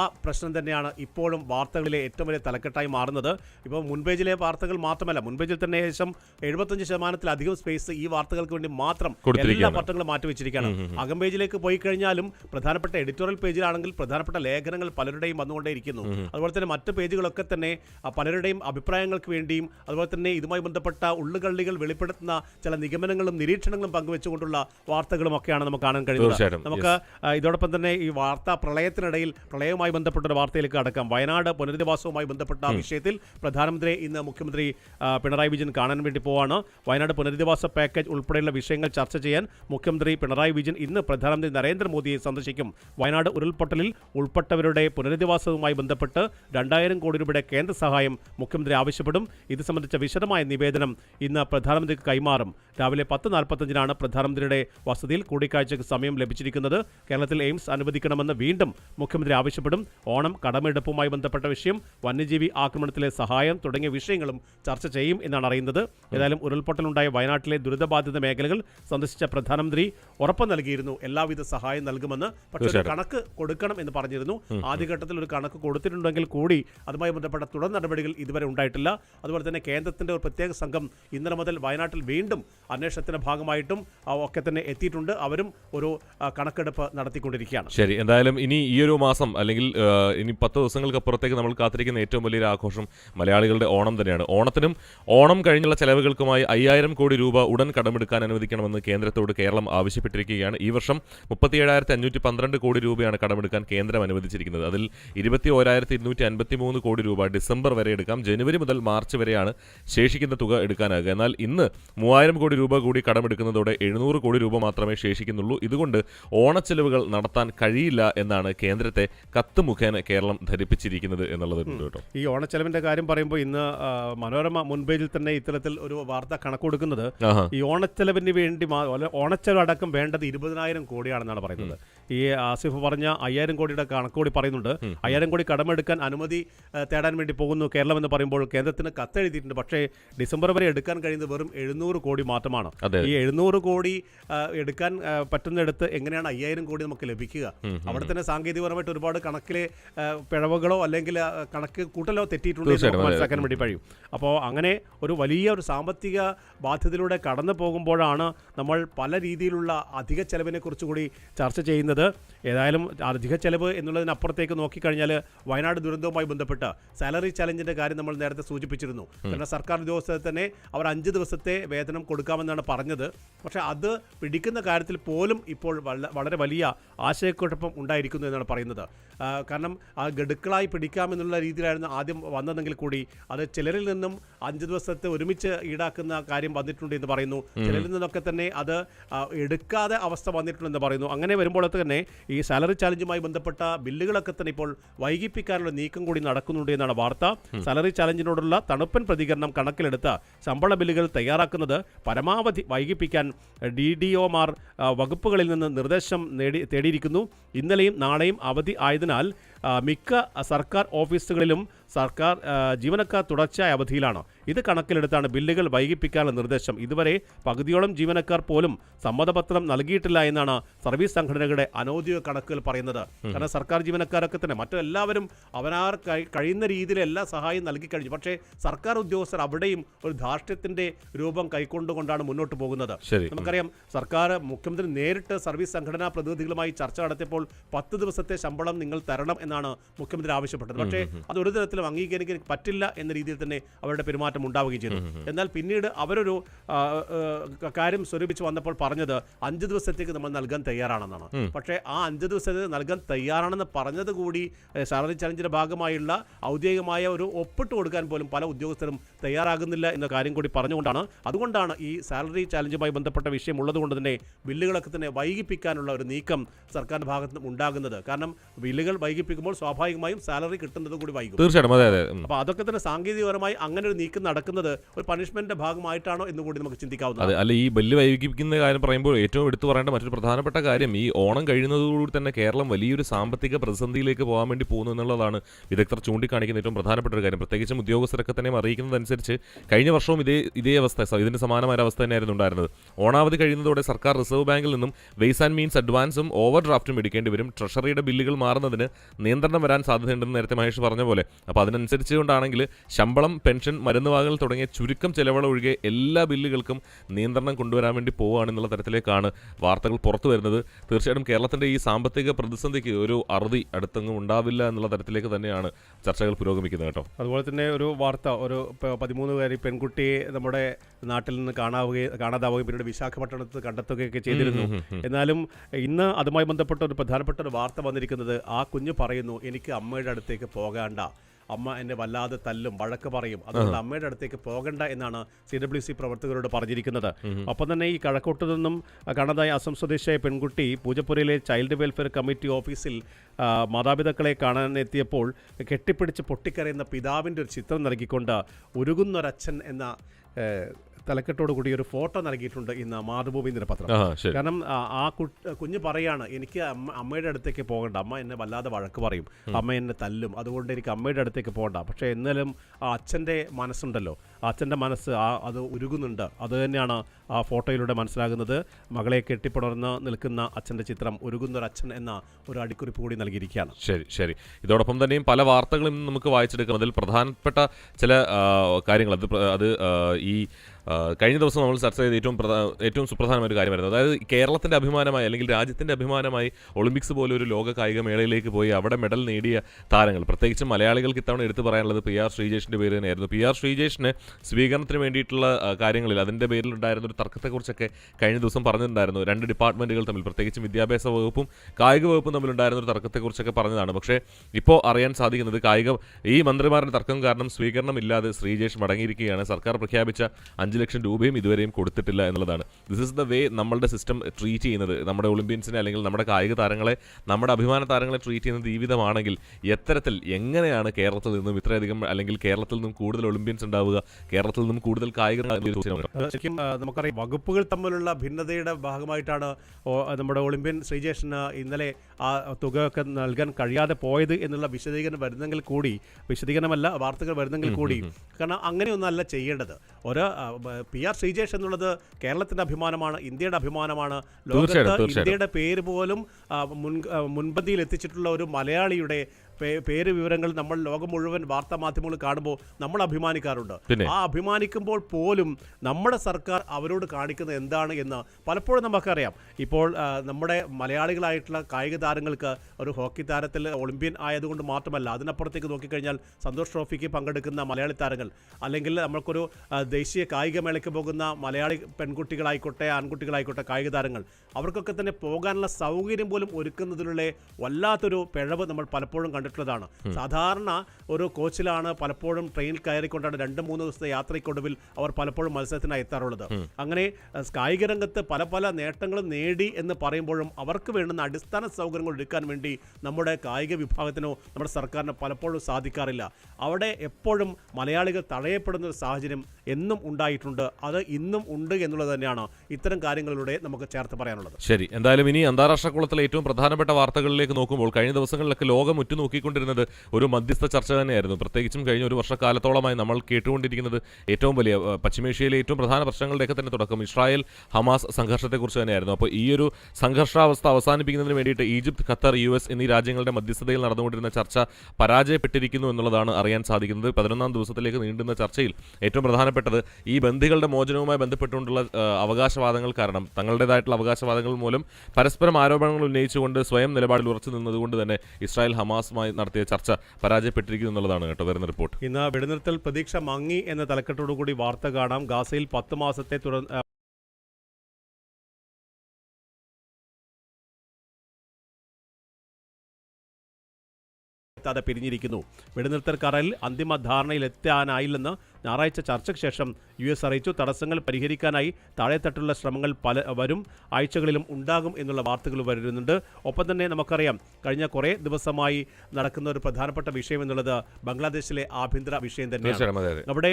ആ പ്രശ്നം തന്നെയാണ് ഇപ്പോഴും വാർത്തകളിലെ ഏറ്റവും വലിയ തലക്കെട്ടായി മാറുന്നത്. ഇപ്പോൾ മുൻപേജിലെ വാർത്തകൾ മാത്രമല്ല മുൻപേജിൽ തന്നെ ഏകദേശം എഴുപത്തഞ്ച് ശതമാനത്തിലധികം സ്പേസ് ഈ വാർത്തകൾക്ക് വേണ്ടി മാത്രം എല്ലാ. പത്രങ്ങളും മാറ്റിവെച്ചിരിക്കുകയാണ്. അകംപേജിലേക്ക് പോയി കഴിഞ്ഞാലും പ്രധാനപ്പെട്ട എഡിറ്റോറിയൽ പേജിലാണെങ്കിൽ പ്രധാനപ്പെട്ട ലേഖനങ്ങൾ പലരുടെയും വന്നുകൊണ്ടേയിരിക്കുന്നു. അതുപോലെ തന്നെ മറ്റ് പേജുകളൊക്കെ തന്നെ പലരുടെയും അഭിപ്രായങ്ങൾക്ക് വേണ്ടിയും അതുപോലെ തന്നെ ഇതുമായി ബന്ധപ്പെട്ട ഉള്ളുകള്ളികൾ വെളിപ്പെടുത്തുന്ന ചില നിഗമനങ്ങളും നിരീക്ഷണങ്ങളും പങ്കുവെച്ചുകൊണ്ടുള്ള വാർത്തകളും ഒക്കെയാണ് നമുക്ക് കാണാൻ കഴിയുന്നത്. നമുക്ക് ഇതോടൊപ്പം തന്നെ ഈ വാർത്താ പ്രളയത്തിനിടയിൽ പ്രളയവുമായി ബന്ധപ്പെട്ട ഒരു വാർത്തയിലേക്ക് അടക്കാം വയനാട് പുനരധിവാസവുമായി ബന്ധപ്പെട്ട വിഷയത്തിൽ പ്രധാനമന്ത്രി ഇന്ന് മുഖ്യമന്ത്രി പിണറായി വിജയൻ കാണാൻ വേണ്ടി പോവാണ്. വയനാട് പുനരധിവാസ പാക്കേജ് ഉൾപ്പെടെയുള്ള വിഷയങ്ങൾ ചർച്ച ചെയ്യാൻ മുഖ്യമന്ത്രി പിണറായി വിജയൻ ഇന്ന് പ്രധാനമന്ത്രി നരേന്ദ്രമോദിയെ സന്ദർശിക്കും. വയനാട് ഉരുൾപൊട്ടലിൽ ഉൾപ്പെട്ടവരുടെ പുനരധിവാസവുമായി ബന്ധപ്പെട്ട് രണ്ടായിരം കോടി രൂപയുടെ കേന്ദ്ര സഹായം മുഖ്യമന്ത്രി ആവശ്യപ്പെടും. ഇത് സംബന്ധിച്ച വിശദമായ നിവേദനം ഇന്ന് പ്രധാനമന്ത്രിക്ക് കൈമാറും. രാവിലെ പത്ത് നാൽപ്പത്തഞ്ചിനാണ് പ്രധാനമന്ത്രിയുടെ വസതിയിൽ കൂടിക്കാഴ്ചയ്ക്ക് സമയം ലഭിച്ചിരിക്കുന്നത്. കേരളത്തിൽ എയിംസ് അനുവദിക്കണമെന്ന് വീണ്ടും മുഖ്യമന്ത്രി ആവശ്യപ്പെടും. ഓണം കടമെടുപ്പുമായി ബന്ധപ്പെട്ട വിഷയം വന്യജീവി ആക്രമണത്തിലെ സഹായം തുടങ്ങിയ വിഷയങ്ങളും ചർച്ച ചെയ്യും എന്നാണ് അറിയുന്നത്. ഏതായാലും ഉരുൾപൊട്ടലുണ്ടായ വയനാട്ടിലെ ദുരിതബാധിത മേഖലകൾ സന്ദർശിച്ച പ്രധാനമന്ത്രി ഉറപ്പ് നൽകിയിരുന്നു. എല്ലാവിധ സഹായം നൽകുമെന്ന് പക്ഷേ ഒരു കണക്ക് കൊടുക്കണം എന്ന് പറഞ്ഞിരുന്നു. ആദ്യഘട്ടത്തിൽ ഒരു കണക്ക് കൊടുത്തിട്ടുണ്ടെങ്കിൽ കൂടി അതുമായി ബന്ധപ്പെട്ട തുടർ നടപടികൾ ഇതുവരെ ഉണ്ടായിട്ടില്ല. അതുപോലെ തന്നെ കേന്ദ്രത്തിന്റെ ഒരു പ്രത്യേക സംഘം ഇന്നലെ മുതൽ വയനാട്ടിൽ വീണ്ടും അന്വേഷണത്തിന്റെ ഭാഗമായിട്ടും ഒക്കെ തന്നെ എത്തിയിട്ടുണ്ട്. അവരും ഒരു കണക്കെടുപ്പ് നടത്തിക്കൊണ്ടിരിക്കുകയാണ്. ശരി. എന്തായാലും ഇനി ഈ ഒരു മാസം അല്ലെങ്കിൽ ഇനി പത്ത് ദിവസങ്ങൾക്ക് അപ്പുറത്തേക്ക് നമ്മൾ കാത്തിരിക്കുന്ന ഏറ്റവും വലിയൊരു ആഘോഷം മലയാളികളുടെ ഓണം തന്നെയാണ്. ഓണത്തിനും ഓണം കഴിഞ്ഞുള്ള ചെലവുകൾക്കുമായി അയ്യായിരം കോടി രൂപ ഉടൻ കടമെടുക്കാൻ അനുവദിക്കണമെന്ന് കേന്ദ്രത്തോട് കേരളം ആവശ്യപ്പെട്ടിരിക്കുകയാണ്. ഈ വർഷം മുപ്പത്തി ഏഴായിരത്തി അഞ്ഞൂറ്റി പന്ത്രണ്ട് കോടി രൂപയാണ് കടമെടുക്കാൻ കേന്ദ്രം അനുവദിച്ചിരിക്കുന്നത്. അതിൽ ഇരുപത്തി ഓരായിരത്തി ഇരുന്നൂറ്റി അൻപത്തി മൂന്ന് കോടി രൂപ ഡിസംബർ വരെ എടുക്കാം. ജനുവരി മുതൽ മാർച്ച് വരെയാണ് ശേഷിക്കുന്ന തുക എടുക്കാനാകുക എന്നാൽ ഇന്ന് മൂവായിരം കോടി രൂപ കൂടി കടമെടുക്കുന്നതോടെ എഴുന്നൂറ് കോടി രൂപ മാത്രമേ ശേഷിക്കുന്നുള്ളൂ. ഇതുകൊണ്ട് ഓണച്ചെലവുകൾ നടത്താൻ കഴിയില്ല എന്നാണ് കേന്ദ്രത്തെ കത്ത് മുഖേന കേരളം ധരിപ്പിച്ചിരിക്കുന്നത് എന്നുള്ളത് കേട്ടോ. ഈ ഓണച്ചെലവിന്റെ കാര്യം പറയുമ്പോൾ ഇന്ന് മനോരമ മുൻപേജിൽ തന്നെ ഇത്തരത്തിൽ ഒരു വാർത്ത കണക്ക് കൊടുക്കുന്നത് ഈ ഓണച്ചെലവിന് വേണ്ടി ഓണച്ചെലവ് അടക്കം വേണ്ടത് ഇരുപതിനായിരം കോടിയാണെന്നാണ് പറയുന്നത്. ഈ ആസിഫ് പറഞ്ഞ അയ്യായിരം കോടിയുടെ കണക്ക് കൂടി പറയുന്നുണ്ട്. അയ്യായിരം കോടി കടമെടുക്കാൻ അനുമതി തേടാൻ വേണ്ടി പോകുന്നു കേരളം എന്ന് പറയുമ്പോൾ കേന്ദ്രത്തിന് കത്തെഴുതിയിട്ടുണ്ട്. പക്ഷേ ഡിസംബർ വരെ എടുക്കാൻ കഴിയുന്നത് വെറും എഴുന്നൂറ് കോടി മാത്രമാണ്. ഈ എഴുന്നൂറ് കോടി എടുക്കാൻ പറ്റുന്നിടത്ത് എങ്ങനെയാണ് അയ്യായിരം കോടി നമുക്ക് ലഭിക്കുക? അവിടെ തന്നെ സാങ്കേതികപരമായിട്ട് ഒരുപാട് കണക്കിലെ പിഴവുകളോ അല്ലെങ്കിൽ കണക്ക് കൂട്ടലോ തെറ്റിയിട്ടുണ്ട്. മനസ്സിലാക്കാൻ വേണ്ടി കഴിയും. അപ്പോൾ അങ്ങനെ ഒരു വലിയ ഒരു സാമ്പത്തിക ബാധ്യതയിലൂടെ കടന്നു പോകുമ്പോഴാണ് നമ്മൾ പല രീതിയിലുള്ള അധിക ചെലവിനെ കുറിച്ച് കൂടി ചർച്ച ചെയ്യുന്നത്. ഏതായാലും അധിക ചെലവ് എന്നുള്ളതിനപ്പുറത്തേക്ക് നോക്കിക്കഴിഞ്ഞാൽ വയനാട് ദുരന്തവുമായി ബന്ധപ്പെട്ട് സാലറി ചലഞ്ചിന്റെ കാര്യം നമ്മൾ നേരത്തെ സൂചിപ്പിച്ചിരുന്നു. കാരണം സർക്കാർ ഉദ്യോഗസ്ഥരെ തന്നെ അവർ അഞ്ച് ദിവസത്തെ വേതനം കൊടുക്കാമെന്നാണ് പറഞ്ഞത്. പക്ഷേ അത് പിടിക്കുന്ന കാര്യത്തിൽ പോലും ഇപ്പോൾ വളരെ വലിയ ആശയക്കുഴപ്പം ഉണ്ടായിരിക്കുന്നു എന്നാണ് പറയുന്നത്. കാരണം ആ ഗഡുക്കളായി പിടിക്കാമെന്നുള്ള രീതിയിലായിരുന്നു ആദ്യം വന്നതെങ്കിൽ കൂടി അത് ചിലരിൽ നിന്നും അഞ്ച് ദിവസത്തെ ഒരുമിച്ച് ഈടാക്കുന്ന കാര്യം വന്നിട്ടുണ്ട് എന്ന് പറയുന്നു. ചിലരിൽ നിന്നൊക്കെ തന്നെ അത് എടുക്കാതെ അവസ്ഥ വന്നിട്ടുണ്ടെന്ന് പറയുന്നു. അങ്ങനെ വരുമ്പോൾ തന്നെ ഈ സാലറി ചാലഞ്ചുമായി ബന്ധപ്പെട്ട ബില്ലുകളൊക്കെ തന്നെ ഇപ്പോൾ വൈകിപ്പിക്കാനുള്ള നീക്കം കൂടി നടക്കുന്നുണ്ട് എന്നാണ് വാർത്ത. സാലറി ചാലഞ്ചിനോടുള്ള തണുപ്പൻ പ്രതികരണം കണക്കിലെടുത്ത് ശമ്പള ബില്ലുകൾ തയ്യാറാക്കുന്നത് പരമാവധി വൈകിപ്പിക്കാൻ ഡി ഡി ഒമാർ വകുപ്പുകളിൽ നിന്ന് നിർദ്ദേശം നേടി തേടിയിരിക്കുന്നു. ഇന്നലെയും നാളെയും അവധി ആയതിനാൽ മിക്ക സർക്കാർ ഓഫീസുകളിലും സർക്കാർ ജീവനക്കാർ തുടർച്ചയായ അവധിയിലാണ്? ഇത് കണക്കിലെടുത്താണ് ബില്ലുകൾ വൈകിപ്പിക്കാനുള്ള നിർദ്ദേശം. ഇതുവരെ പകുതിയോളം ജീവനക്കാർ പോലും സമ്മതപത്രം നൽകിയിട്ടില്ല എന്നാണ് സർവീസ് സംഘടനകളുടെ അനൗദ്യോഗിക കണക്കുകൾ പറയുന്നത്. കാരണം സർക്കാർ ജീവനക്കാരൊക്കെ തന്നെ മറ്റെല്ലാവരും അവനാർ കഴി- കഴിയുന്ന രീതിയിൽ എല്ലാ സഹായം നൽകി കഴിഞ്ഞു. പക്ഷേ സർക്കാർ ഉദ്യോഗസ്ഥർ അവിടെയും ഒരു ധാർഷ്ട്യത്തിന്റെ രൂപം കൈക്കൊണ്ടുകൊണ്ടാണ് മുന്നോട്ട് പോകുന്നത്. നമുക്കറിയാം സർക്കാർ മുഖ്യമന്ത്രി നേരിട്ട് സർവീസ് സംഘടനാ പ്രതിനിധികളുമായി ചർച്ച നടത്തിയപ്പോൾ പത്ത് ദിവസത്തെ ശമ്പളം നിങ്ങൾ തരണം എന്നാണ് മുഖ്യമന്ത്രി ആവശ്യപ്പെട്ടത്. പക്ഷേ അത് ഒരു തരത്തിലും അംഗീകരിക്കാൻ പറ്റില്ല എന്ന രീതിയിൽ തന്നെ അവരുടെ പെരുമാറ്റം ഉണ്ടാവുകയും ചെയ്തു. എന്നാൽ പിന്നീട് അവരൊരു കാര്യം സ്വരൂപിച്ച് വന്നപ്പോൾ പറഞ്ഞത് അഞ്ച് ദിവസത്തേക്ക് നമ്മൾ നൽകാൻ തയ്യാറാണെന്നാണ്. പക്ഷേ ആ അഞ്ച് ദിവസത്തേക്ക് നൽകാൻ തയ്യാറാണെന്ന് പറഞ്ഞത് കൂടി ശാരദ സാലറി ചലഞ്ചിന്റെ ഭാഗമായുള്ള ഔദ്യോഗികമായ ഒരു ഒപ്പിട്ട് കൊടുക്കാൻ പോലും പല ഉദ്യോഗസ്ഥരും തയ്യാറാകുന്നില്ല എന്ന കാര്യം കൂടി പറഞ്ഞുകൊണ്ടാണ്. അതുകൊണ്ടാണ് ഈ സാലറി ചാലഞ്ചുമായി ബന്ധപ്പെട്ട വിഷയം ഉള്ളതുകൊണ്ട് തന്നെ ബില്ലുകളൊക്കെ തന്നെ വൈകിപ്പിക്കാനുള്ള ഒരു നീക്കം സർക്കാരിന്റെ ഭാഗത്ത് നിന്നും ഉണ്ടാകുന്നത്. കാരണം ബില്ലുകൾ വൈകിപ്പിക്കുമ്പോൾ സ്വാഭാവികമായും സാലറി കിട്ടുന്നത് കൂടി വൈകും. തീർച്ചയായിട്ടും. അപ്പോൾ അതൊക്കെ തന്നെ സാങ്കേതികപരമായി അങ്ങനെ ഒരു നീക്കം നടക്കുന്നത് ഒരു പണിഷ്മെന്റിന്റെ ഭാഗമായിട്ടാണോ എന്ന് കൂടി നമുക്ക് ചിന്തിക്കാവുന്നത് അല്ല ഈ ബില്ല് വൈകിപ്പിക്കുന്ന കാര്യം പറയുമ്പോൾ ഏറ്റവും എടുത്തു പറയേണ്ട മറ്റൊരു പ്രധാനപ്പെട്ട കാര്യം ഈ ഓണം കഴിയുന്നതോടുകൂടി തന്നെ കേരളം വലിയൊരു സാമ്പത്തിക പ്രതിസന്ധിയിലേക്ക് പോകാൻ വേണ്ടി പോകുന്നു എന്നുള്ളതാണ് വിദഗ്ധർ ചൂണ്ടിക്കാണിക്കുന്ന ഏറ്റവും പ്രധാനപ്പെട്ട ഒരു കാര്യം. പ്രത്യേകിച്ചും ഉദ്യോഗസ്ഥരൊക്കെ തന്നെ അറിയിക്കുന്നതനുസരിച്ച് കഴിഞ്ഞ വർഷവും ഇതേ ഇതേ അവസ്ഥ ഇതിന് സമാനമായ ഒരു അവസ്ഥ തന്നെയായിരുന്നു ഉണ്ടായിരുന്നത്. ഓണാവധി കഴിയുന്നതോടെ സർക്കാർ റിസർവ് ബാങ്കിൽ നിന്നും വെയ്സ് ആൻഡ് മീൻസ് അഡ്വാൻസും ഓവർ ഡ്രാഫ്റ്റും എടുക്കേണ്ടി വരും. ട്രഷറിയുടെ ബില്ലുകൾ മാറുന്നതിന് നിയന്ത്രണം വരാൻ സാധ്യതയുണ്ടെന്ന് നേരത്തെ മഹേഷ് പറഞ്ഞ പോലെ. അപ്പോൾ അതിനനുസരിച്ച് കൊണ്ടാണെങ്കിൽ ശമ്പളം പെൻഷൻ മരുന്ന് വാങ്ങൽ തുടങ്ങിയ ചുരുക്കം ചെലവുകൾ ഒഴികെ എല്ലാ ബില്ലുകൾക്കും നിയന്ത്രണം കൊണ്ടുവരാൻ വേണ്ടി പോവുകയാണെന്നുള്ള തരത്തിലേക്കാണ് വാർത്തകൾ പുറത്തു വരുന്നത്. തീർച്ചയായിട്ടും കേരളത്തിന്റെ ഈ സാമ്പത്തിക പ്രതിസന്ധിക്ക് ഒരു അറുതി അടുത്തെങ്ങും ഉണ്ടാവില്ല എന്നുള്ള തരത്തിലേക്ക് തന്നെയാണ് ചർച്ചകൾ പുരോഗമിക്കുന്നത് കേട്ടോ. അതുപോലെ തന്നെ ഒരു വാർത്ത ഒരു പതിമൂന്ന് പതിമൂന്നുകാരി പെൺകുട്ടിയെ നമ്മുടെ നാട്ടിൽ നിന്ന് കാണാവുകയും കാണാതാവുകയും പിന്നീട് വിശാഖപട്ടണത്ത് കണ്ടെത്തുകയൊക്കെ ചെയ്തിരുന്നു. എന്നാലും ഇന്ന് അതുമായി ബന്ധപ്പെട്ട ഒരു പ്രധാനപ്പെട്ട ഒരു വാർത്ത വന്നിരിക്കുന്നത് ആ കുഞ്ഞ് പറയുന്നു എനിക്ക് അമ്മയുടെ അടുത്തേക്ക് പോകേണ്ട. അമ്മ എന്നെ വല്ലാതെ തല്ലും വഴക്ക് പറയും. അതുകൊണ്ട് അമ്മയുടെ അടുത്തേക്ക് പോകണ്ട എന്നാണ് സി ഡബ്ല്യു സി പ്രവർത്തകരോട് പറഞ്ഞിരിക്കുന്നത്. ഒപ്പം തന്നെ ഈ കഴക്കൂട്ടു നിന്നും കാണാതായ അസം സ്വദേശിയായ പെൺകുട്ടി പൂജപ്പുരയിലെ ചൈൽഡ് വെൽഫെയർ കമ്മിറ്റി ഓഫീസിൽ മാതാപിതാക്കളെ കാണാനെത്തിയപ്പോൾ കെട്ടിപ്പിടിച്ച് പൊട്ടിക്കരയുന്ന പിതാവിന്റെ ഒരു ചിത്രം നൽകിക്കൊണ്ട് ഉരുകുന്നൊരച്ഛൻ എന്ന തലക്കെട്ടോട് കൂടി ഒരു ഫോട്ടോ നൽകിയിട്ടുണ്ട് ഇന്ന് മാതൃഭൂമി ദിനപത്രം കാരണം ആ, കുഞ്ഞ് പറയാണ് എനിക്ക് അമ്മയുടെ അടുത്തേക്ക് പോകണ്ട. അമ്മ എന്നെ വല്ലാതെ വഴക്ക് പറയും. അമ്മ എന്നെ തല്ലും. അതുകൊണ്ട് എനിക്ക് അമ്മയുടെ അടുത്തേക്ക് പോകണ്ട. പക്ഷേ എന്നാലും ആ അച്ഛന്റെ മനസ്സുണ്ടല്ലോ. അച്ഛന്റെ മനസ്സ് ആ അത് ഉരുകുന്നുണ്ട്. അത് തന്നെയാണ് ആ ഫോട്ടോയിലൂടെ മനസ്സിലാകുന്നത്. മകളെ കെട്ടിപ്പടർന്ന് നിൽക്കുന്ന അച്ഛന്റെ ചിത്രം ഉരുകുന്നൊരച്ഛൻ എന്ന ഒരു അടിക്കുറിപ്പ് കൂടി നൽകിയിരിക്കുകയാണ്. ശരി ശരി. ഇതോടൊപ്പം തന്നെയും പല വാർത്തകളും നമുക്ക് വായിച്ചെടുക്കുന്നതിൽ അതിൽ പ്രധാനപ്പെട്ട ചില കാര്യങ്ങൾ. അത് അത് ഈ കഴിഞ്ഞ ദിവസം നമ്മൾ ചർച്ച ചെയ്ത ഏറ്റവും പ്രധാന ഏറ്റവും സുപ്രധാനമായ ഒരു കാര്യമായിരുന്നു. അതായത് കേരളത്തിന്റെ അഭിമാനമായി അല്ലെങ്കിൽ രാജ്യത്തിന്റെ അഭിമാനമായി ഒളിമ്പിക്സ് പോലെ ഒരു ലോക കായിക മേളയിലേക്ക് പോയി അവിടെ മെഡൽ നേടിയ താരങ്ങൾ. പ്രത്യേകിച്ച് മലയാളികൾക്ക് ഇത്തവണ എടുത്തു പറയാനുള്ളത് പി ആർ ശ്രീജേഷിന്റെ പേര് തന്നെയായിരുന്നു. പി ആർ ശ്രീജേഷിന് സ്വീകരണത്തിന് വേണ്ടിയിട്ടുള്ള കാര്യങ്ങളിൽ അതിന്റെ പേരിൽ ഉണ്ടായിരുന്ന ഒരു തർക്കത്തെക്കുറിച്ചൊക്കെ കഴിഞ്ഞ ദിവസം പറഞ്ഞിട്ടുണ്ടായിരുന്നു. രണ്ട് ഡിപ്പാർട്ട്മെന്റുകൾ തമ്മിൽ പ്രത്യേകിച്ചും വിദ്യാഭ്യാസ വകുപ്പും കായിക വകുപ്പും തമ്മിലുണ്ടായിരുന്ന ഒരു തർക്കത്തെക്കുറിച്ചൊക്കെ പറഞ്ഞതാണ്. പക്ഷേ ഇപ്പോൾ അറിയാൻ സാധിക്കുന്നത് കായിക ഈ മന്ത്രിമാരുടെ തർക്കം കാരണം സ്വീകരണം ഇല്ലാതെ ശ്രീജേഷ് മടങ്ങിയിരിക്കുകയാണ്. സർക്കാർ പ്രഖ്യാപിച്ച അഞ്ച് ലക്ഷം രൂപയും ഇതുവരെയും കൊടുത്തിട്ടില്ല എന്നുള്ളതാണ്. ദിസ് ഇസ് ദ വേ നമ്മളുടെ സിസ്റ്റം ട്രീറ്റ് ചെയ്യുന്നത്. നമ്മുടെ ഒളിമ്പ്യൻസിനെ അല്ലെങ്കിൽ നമ്മുടെ കായിക താരങ്ങളെ നമ്മുടെ അഭിമാന താരങ്ങളെ ട്രീറ്റ് ചെയ്യുന്നത് ഈ വിധമാണെങ്കിൽ എത്തരത്തിൽ എങ്ങനെയാണ് കേരളത്തിൽ നിന്നും ഇത്രയധികം അല്ലെങ്കിൽ കേരളത്തിൽ നിന്നും കൂടുതൽ ഒളിമ്പ്യൻസ് ഉണ്ടാവുക? കേരളത്തിൽ നിന്നും കൂടുതൽ കായിക ശരിക്കും നമുക്കറിയാം വകുപ്പുകൾ തമ്മിലുള്ള ഭിന്നതയുടെ ഭാഗമായിട്ടാണ് നമ്മുടെ ഒളിമ്പ്യൻ ശ്രീജേഷൻ ഇന്നലെ ആ തുകയൊക്കെ നൽകാൻ കഴിയാതെ പോയത് എന്നുള്ള വിശദീകരണം വരുന്നെങ്കിൽ കൂടി വിശദീകരണമല്ല വാർത്തകൾ വരുന്നെങ്കിൽ കൂടി. കാരണം അങ്ങനെയൊന്നല്ല ചെയ്യേണ്ടത്. ഒരു പി ആർ ശ്രീജേഷ് എന്നുള്ളത് കേരളത്തിന്റെ അഭിമാനമാണ് ഇന്ത്യയുടെ അഭിമാനമാണ്. ലോകത്ത് ഇന്ത്യയുടെ പേര് പോലും മുൻ മുൻപന്തിയിൽ എത്തിച്ചിട്ടുള്ള ഒരു മലയാളിയുടെ പേര് വിവരങ്ങൾ നമ്മൾ ലോകം മുഴുവൻ വാർത്താ മാധ്യമങ്ങൾ കാണുമ്പോൾ നമ്മൾ അഭിമാനിക്കാറുണ്ട്. ആ അഭിമാനിക്കുമ്പോൾ പോലും നമ്മുടെ സർക്കാർ അവരോട് കാണിക്കുന്നത് എന്താണ് എന്ന് പലപ്പോഴും നമുക്കറിയാം. ഇപ്പോൾ നമ്മുടെ മലയാളികളായിട്ടുള്ള കായിക താരങ്ങൾക്ക് ഒരു ഹോക്കി താരത്തിൽ ഒളിമ്പ്യൻ ആയതുകൊണ്ട് മാത്രമല്ല അതിനപ്പുറത്തേക്ക് നോക്കിക്കഴിഞ്ഞാൽ സന്തോഷ് ട്രോഫിക്ക് പങ്കെടുക്കുന്ന മലയാളി താരങ്ങൾ അല്ലെങ്കിൽ നമ്മൾക്കൊരു ദേശീയ കായിക മേളയ്ക്ക് പോകുന്ന മലയാളി പെൺകുട്ടികളായിക്കോട്ടെ ആൺകുട്ടികളായിക്കോട്ടെ കായിക താരങ്ങൾ അവർക്കൊക്കെ തന്നെ പോകാനുള്ള സൗകര്യം പോലും ഒരുക്കുന്നതിലുള്ള വല്ലാത്തൊരു പിഴവ് നമ്മൾ പലപ്പോഴും കണ്ടിട്ടുള്ളതാണ്. സാധാരണ ഒരു കോച്ചിലാണ് പലപ്പോഴും ട്രെയിനിൽ കയറിക്കൊണ്ടാണ് രണ്ട് മൂന്ന് ദിവസത്തെ യാത്രയ്ക്കൊടുവിൽ അവർ പലപ്പോഴും മത്സരത്തിനായി എത്താറുള്ളത്. അങ്ങനെ കായിക രംഗത്ത് പല പല നേട്ടങ്ങളും നേടി എന്ന് പറയുമ്പോഴും അവർക്ക് വേണ്ടുന്ന അടിസ്ഥാന സൗകര്യങ്ങൾ ഒരുക്കാൻ വേണ്ടി നമ്മുടെ കായിക വിഭാഗത്തിനോ നമ്മുടെ സർക്കാരിനോ പലപ്പോഴും സാധിക്കാറില്ല. അവിടെ എപ്പോഴും മലയാളികൾ തഴയപ്പെടുന്ന ഒരു സാഹചര്യം എന്നും ഉണ്ടായിട്ടുണ്ട്. അത് ഇന്നും ഉണ്ട് എന്നുള്ളത് തന്നെയാണ്. ഇത്തരം കാര്യങ്ങളിലൂടെ നമുക്ക് ചേർത്ത് പറയാനുള്ളത്. ശരി. എന്തായാലും ഇനി അന്താരാഷ്ട്ര കുളത്തിലെ ഏറ്റവും പ്രധാനപ്പെട്ട വാർത്തകളിലേക്ക് നോക്കുമ്പോൾ കഴിഞ്ഞ ദിവസങ്ങളിലൊക്കെ ലോകം ഉറ്റുനോക്കിക്കൊണ്ടിരുന്നത് ഒരു മധ്യസ്ഥ ചർച്ച തന്നെയായിരുന്നു. പ്രത്യേകിച്ചും കഴിഞ്ഞ ഒരു വർഷക്കാലത്തോളമായി നമ്മൾ കേട്ടുകൊണ്ടിരിക്കുന്നത് ഏറ്റവും വലിയ പശ്ചിമേഷ്യയിലെ ഏറ്റവും പ്രധാന പ്രശ്നങ്ങളുടെയൊക്കെ തന്നെ തുടക്കം ഇസ്രായേൽ ഹമാസ് സംഘർഷത്തെക്കുറിച്ച് തന്നെയായിരുന്നു. അപ്പോൾ ഈ ഒരു സംഘർഷാവസ്ഥ അവസാനിപ്പിക്കുന്നതിന് വേണ്ടിയിട്ട് ഈജിപ്ത് ഖത്തർ യു എസ് എന്നീ രാജ്യങ്ങളുടെ മധ്യസ്ഥതയിൽ നടന്നുകൊണ്ടിരുന്ന ചർച്ച പരാജയപ്പെട്ടിരിക്കുന്നു എന്നുള്ളതാണ് അറിയാൻ സാധിക്കുന്നത്. പതിനൊന്നാം ദിവസത്തിലേക്ക് നീണ്ടുന്ന ചർച്ചയിൽ ഏറ്റവും പ്രധാനപ്പെട്ടത് ഈ ബന്ധികളുടെ മോചനവുമായി ബന്ധപ്പെട്ടുകൊണ്ടുള്ള അവകാശവാദങ്ങൾ കാരണം തങ്ങളുടേതായിട്ടുള്ള അവകാശവാദങ്ങൾ മൂലം പരസ്പരം ആരോപണങ്ങൾ ഉന്നയിച്ചുകൊണ്ട് സ്വയം നിലപാടിൽ ഉറച്ചു നിന്നതുകൊണ്ട് തന്നെ ഇസ്രായേൽ ഹമാസുമായി നടത്തിയ ചർച്ച പരാജയപ്പെട്ടിരിക്കുന്നു എന്നുള്ളതാണ് കേട്ടോ. വരുന്ന റിപ്പോർട്ട്. ഇന്ന് വെടിനിർത്തൽ പ്രതീക്ഷ മങ്ങി എന്ന തലക്കെട്ടോടുകൂടി വാർത്ത കാണാം. ഗാസയിൽ പത്ത് മാസത്തെ തുടർ പിരിഞ്ഞിരിക്കുന്നു. വെടിനിർത്തൽ കരാറിൽ അന്തിമ ധാരണയിൽ എത്താനായില്ലെന്ന് ഞായറാഴ്ച ചർച്ചയ്ക്ക് ശേഷം യു എസ് അറിയിച്ചു. തടസ്സങ്ങൾ പരിഹരിക്കാനായി താഴെത്തട്ടുള്ള ശ്രമങ്ങൾ പല വരും ആഴ്ചകളിലും ഉണ്ടാകും എന്നുള്ള വാർത്തകൾ വരുന്നുണ്ട്. ഒപ്പം തന്നെ നമുക്കറിയാം കഴിഞ്ഞ കുറേ ദിവസമായി നടക്കുന്ന ഒരു പ്രധാനപ്പെട്ട വിഷയം എന്നുള്ളത് ബംഗ്ലാദേശിലെ ആഭ്യന്തര വിഷയം തന്നെയാണ്. നമ്മുടെ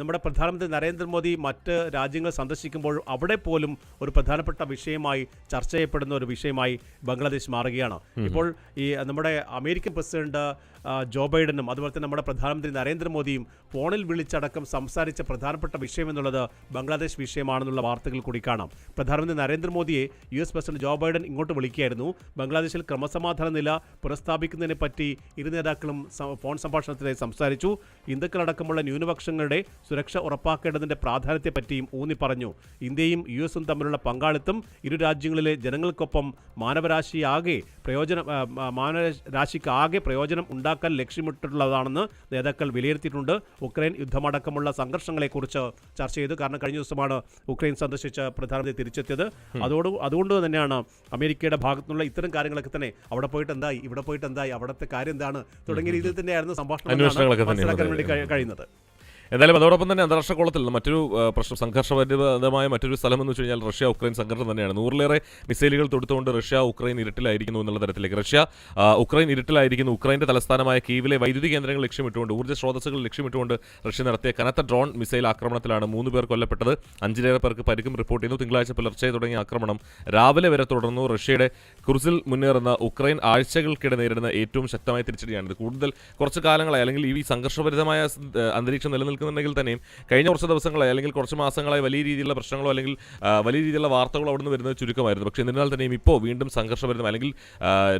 നമ്മുടെ പ്രധാനമന്ത്രി നരേന്ദ്രമോദി മറ്റ് രാജ്യങ്ങൾ സന്ദർശിക്കുമ്പോൾ അവിടെ പോലും ഒരു പ്രധാനപ്പെട്ട വിഷയമായി ചർച്ച ചെയ്യപ്പെടുന്ന ഒരു വിഷയമായി ബംഗ്ലാദേശ് മാറുകയാണ്. ഇപ്പോൾ ഈ നമ്മുടെ അമേരിക്കൻ പ്രസിഡന്റ് ജോ ബൈഡനും അതുപോലെ തന്നെ നമ്മുടെ പ്രധാനമന്ത്രി നരേന്ദ്രമോദിയും ഫോണിൽ വിളിച്ചടക്കം സംസാരിച്ച പ്രധാനപ്പെട്ട വിഷയം എന്നുള്ളത് ബംഗ്ലാദേശ് വിഷയമാണെന്നുള്ള വാർത്തകൾ കൂടി കാണാം. പ്രധാനമന്ത്രി നരേന്ദ്രമോദിയെ U S president Joe Biden ഇങ്ങോട്ട് വിളിക്കുകയായിരുന്നു. ബംഗ്ലാദേശിൽ ക്രമസമാധാന നില പുനഃസ്ഥാപിക്കുന്നതിനെ പറ്റി ഇരു നേതാക്കളും ഫോൺ സംഭാഷണത്തിനായി സംസാരിച്ചു. ഹിന്ദുക്കളടക്കമുള്ള ന്യൂനപക്ഷങ്ങളുടെ സുരക്ഷ ഉറപ്പാക്കേണ്ടതിന്റെ പ്രാധാന്യത്തെപ്പറ്റിയും ഊന്നി പറഞ്ഞു. ഇന്ത്യയും യു എസും തമ്മിലുള്ള പങ്കാളിത്തം ഇരു രാജ്യങ്ങളിലെ ജനങ്ങൾക്കൊപ്പം മാനവരാശിയാകെ പ്രയോജനം ആ, ആ, മാനവരാശിക്ക് ആകെ പ്രയോജനം ഉണ്ടാക്കാൻ ലക്ഷ്യമിട്ടുള്ളതാണെന്ന് നേതാക്കൾ വിലയിരുത്തിയിട്ടുണ്ട്. ഉക്രൈൻ യുദ്ധമടക്കമുള്ള സംഘർഷങ്ങളെക്കുറിച്ച് ചർച്ച ചെയ്തു. കാരണം കഴിഞ്ഞ ദിവസമാണ് ഉക്രൈൻ സന്ദർശിച്ച പ്രധാനമന്ത്രി തിരിച്ചെത്തിയത്. അതോട് അതുകൊണ്ട് തന്നെയാണ് അമേരിക്കയുടെ ഭാഗത്തുനിന്നുള്ള ഇത്തരം കാര്യങ്ങളൊക്കെ തന്നെ അവിടെ പോയിട്ട് എന്തായി ഇവിടെ പോയിട്ട് എന്തായി അവിടുത്തെ കാര്യം എന്താണ് തുടങ്ങിയ രീതിയിൽ തന്നെയായിരുന്നു സംഭാഷണം മനസ്സിലാക്കാൻ വേണ്ടി കഴി- കഴിയുന്നത്. എന്തായാലും അതോടൊപ്പം തന്നെ അന്താരാഷ്ട്ര കോളത്തിൽ മറ്റൊരു പ്രശ്നം സംഘർഷപരിതമായ മറ്റൊരു സ്ഥലം എന്ന് വെച്ച് കഴിഞ്ഞാൽ റഷ്യ ഉക്രൈൻ സംഘർഷം തന്നെയാണ്. നൂറിലേറെ മിസൈലുകൾ തൊടുത്തുകൊണ്ട് റഷ്യ ഉക്രൈൻ ഇരുട്ടിലായിരിക്കുന്നു എന്നുള്ള തരത്തിലേക്ക്. റഷ്യ ഉക്രൈൻ ഇരുട്ടിലായിരിക്കുന്നു. ഉക്രൈന്റെ തലസ്ഥാനമായ കീവിലെ വൈദ്യുതി കേന്ദ്രങ്ങൾ ലക്ഷ്യമിട്ടുകൊണ്ട് ഊർജ സ്രോതസ്സുകൾ ലക്ഷ്യമിട്ടുകൊണ്ട് റഷ്യ നടത്തിയ കനത്ത ഡ്രോൺ മിസൈൽ ആക്രമണത്തിലാണ് മൂന്ന് പേർ കൊല്ലപ്പെട്ടത്. അഞ്ചിലേറെ പേർക്ക് പരിക്കും റിപ്പോർട്ട് ചെയ്യുന്നു. തിങ്കളാഴ്ച പുലർച്ചെ തുടങ്ങിയ ആക്രമണം രാവിലെ വരെ തുടർന്നു. റഷ്യയുടെ ക്രുസിൽ മുന്നേറുന്ന ഉക്രൈൻ ആഴ്ചകൾക്കിടെ നേരിടുന്ന ഏറ്റവും ശക്തമായ തിരിച്ചടിയാണിത്. കൂടുതൽ കുറച്ച് കാലങ്ങളായി അല്ലെങ്കിൽ ഈ സംഘർഷപരിതമായ അന്തരീക്ഷം നിലനിൽക്കുന്ന നിൽക്കുന്നുണ്ടെങ്കിൽ തന്നെയും കഴിഞ്ഞ കുറച്ച് ദിവസങ്ങളായി അല്ലെങ്കിൽ കുറച്ച് മാസങ്ങളായി വലിയ രീതിയിലുള്ള പ്രശ്നങ്ങളോ അല്ലെങ്കിൽ വലിയ രീതിയിലുള്ള വാർത്തകളോ അവിടെ നിന്ന് വരുന്നത് ചുരുക്കമായിരുന്നു. പക്ഷേ എന്നിരുന്നാൽ തന്നെയും ഇപ്പോൾ വീണ്ടും സംഘർഷം സംഘർഷഭരിതം അല്ലെങ്കിൽ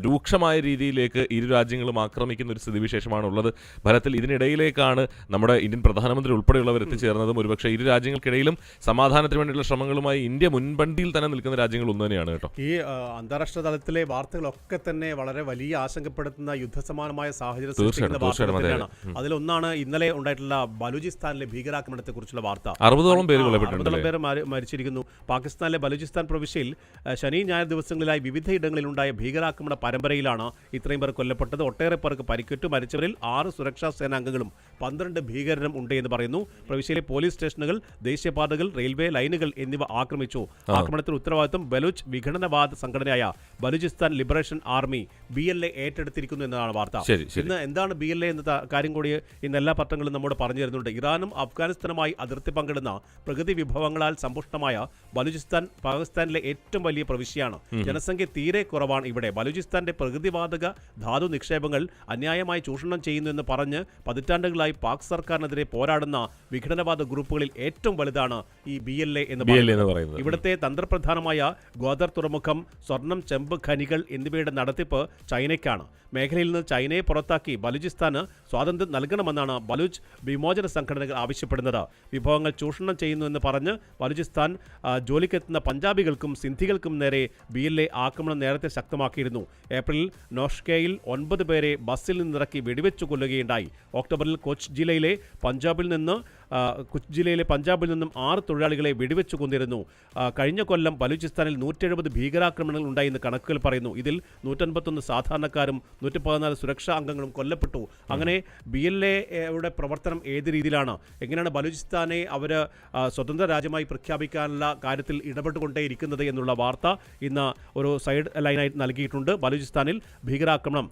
രൂക്ഷമായ രീതിയിലേക്ക് ഇരു രാജ്യങ്ങളും ആക്രമിക്കുന്ന ഒരു സ്ഥിതിവിശേഷമാണ് ഉള്ളത് ഫലത്തിൽ ഇതിനിടയിലേക്കാണ് നമ്മുടെ ഇന്ത്യൻ പ്രധാനമന്ത്രി ഉൾപ്പെടെയുള്ളവർ എത്തിച്ചേർന്നതും ഒരുപക്ഷെ ഇരു രാജ്യങ്ങൾക്കിടയിലും സമാധാനത്തിന് വേണ്ടിയുള്ള ശ്രമങ്ങളുമായി ഇന്ത്യ മുൻപന്തിയിൽ തന്നെ നിൽക്കുന്ന രാജ്യങ്ങൾ ഒന്ന് തന്നെയാണ് കേട്ടോ. ഈ അന്താരാഷ്ട്ര തലത്തിലെ വാർത്തകളൊക്കെ തന്നെ വളരെ വലിയ ആശങ്കപ്പെടുത്തുന്ന യുദ്ധസമാനമായ സാഹചര്യം അതിലൊന്നാണ് ഇന്നലെ ഉണ്ടായിട്ടുള്ള ബലൂചിസ്ഥാനിലെ ഭീകരാക്രമണത്തെ കുറിച്ചുള്ള വാർത്ത. അറുപതോളം പേര് അറുപതോളം പേര് മരിച്ചിരിക്കുന്നു. പാകിസ്ഥാനിലെ ബലൂചിസ്ഥാൻ പ്രവിശ്യയിൽ ശനി ഞായർ ദിവസങ്ങളിലായി വിവിധ ഇടങ്ങളിലുണ്ടായ ഭീകരാക്രമണ പരമ്പരയിലാണ് ഇത്രയും പേർ കൊല്ലപ്പെട്ടത്. ഒട്ടേറെ പേർക്ക് പരിക്കേറ്റു. മരിച്ചവരിൽ ആറ് സുരക്ഷാ സേനാംഗങ്ങളും പന്ത്രണ്ട് ഭീകരരും ഉണ്ട് എന്ന് പറയുന്നു. പ്രവിശ്യയിലെ പോലീസ് സ്റ്റേഷനുകൾ ദേശീയപാതകൾ റെയിൽവേ ലൈനുകൾ എന്നിവ ആക്രമിച്ചു. ആക്രമണത്തിന് ഉത്തരവാദിത്വം ബലൂച്ച് വിഘടനവാദ സംഘടനയായ Balochistan liberation army B L A ഏറ്റെടുത്തിരിക്കുന്നു എന്നതാണ് വാർത്ത. ഇന്ന് എന്താണ് ബി എൽ എ എന്ന കാര്യം കൂടി ഇന്ന് എല്ലാ പത്രങ്ങളും നമ്മോട് പറഞ്ഞു തരുന്നുണ്ട്. ഇറാനും അഫ്ഗാനിസ്ഥാനുമായി അതിർത്തി പങ്കിടുന്ന പ്രകൃതി വിഭവങ്ങളാൽ സമ്പുഷ്ടമായ ബലൂചിസ്ഥാൻ പാകിസ്ഥാനിലെ ഏറ്റവും വലിയ പ്രവിശ്യയാണ്. ജനസംഖ്യ തീരെ കുറവാണ് ഇവിടെ. ബലൂചിസ്ഥാന്റെ പ്രകൃതിവാതക ധാതു നിക്ഷേപങ്ങൾ അന്യായമായി ചൂഷണം ചെയ്യുന്നു എന്ന് പറഞ്ഞ് പതിറ്റാണ്ടുകളായി പാക് സർക്കാരിനെതിരെ പോരാടുന്ന വിഘടനവാദ ഗ്രൂപ്പുകളിൽ ഏറ്റവും വലുതാണ് ഈ ബി എൽ എ എന്ന് പറയുന്നത്. ഇവിടുത്തെ തന്ത്രപ്രധാനമായ ഗ്വാദർ തുറമുഖം സ്വർണം ചെമ്പ് ഖനികൾ എന്നിവയുടെ നടത്തിപ്പ് ചൈനയ്ക്കാണ്. മേഖലയിൽ നിന്ന് ചൈനയെ പുറത്താക്കി ബലൂചിസ്ഥാന് സ്വാതന്ത്ര്യം നൽകണമെന്നാണ് ബലൂച്ച് വിമോചന സംഘടനകൾ ആവശ്യപ്പെടുന്നത്. വിഭവങ്ങൾ ചൂഷണം ചെയ്യുന്നുവെന്ന് പറഞ്ഞ് ബലൂചിസ്ഥാൻ ജോലിക്കെത്തുന്ന പഞ്ചാബികൾക്കും സിന്ധികൾക്കും നേരെ ബി എൽ എ ആക്രമണം നേരത്തെ ശക്തമാക്കിയിരുന്നു. ഏപ്രിലിൽ നോഷ്കയിൽ ഒൻപത് പേരെ ബസ്സിൽ നിന്നിറക്കി വെടിവെച്ചു കൊല്ലുകയുണ്ടായി. ഒക്ടോബറിൽ കൊച്ച് ജില്ലയിലെ പഞ്ചാബിൽ നിന്ന് കുച്ച് ജില്ലയിലെ പഞ്ചാബിൽ നിന്നും ആറ് തൊഴിലാളികളെ വെടിവെച്ചു കൊന്നിരുന്നു. കഴിഞ്ഞ കൊല്ലം ബലൂചിസ്ഥാനിൽ നൂറ്റെഴുപത് ഭീകരാക്രമണങ്ങൾ ഉണ്ടായെന്ന് കണക്കുകൾ പറയുന്നു. ഇതിൽ നൂറ്റൻപത്തൊന്ന് സാധാരണക്കാരും നൂറ്റി പതിനാല് സുരക്ഷാ അംഗങ്ങളും കൊല്ലപ്പെട്ടു. അങ്ങനെ ബി എൽ എയുടെ പ്രവർത്തനം ഏത് രീതിയിലാണ്? എങ്ങനെയാണ് ബലൂചിസ്ഥാനെ അവർ സ്വതന്ത്ര രാജ്യമായി പ്രഖ്യാപിക്കാനുള്ള കാര്യത്തിൽ ഇടപെട്ടുകൊണ്ടേയിരിക്കുന്നത് എന്നുള്ള വാർത്ത ഇന്ന് ഒരു സൈഡ് ലൈനായി നൽകിയിട്ടുണ്ട്. ബലൂചിസ്ഥാനിൽ ഭീകരാക്രമണം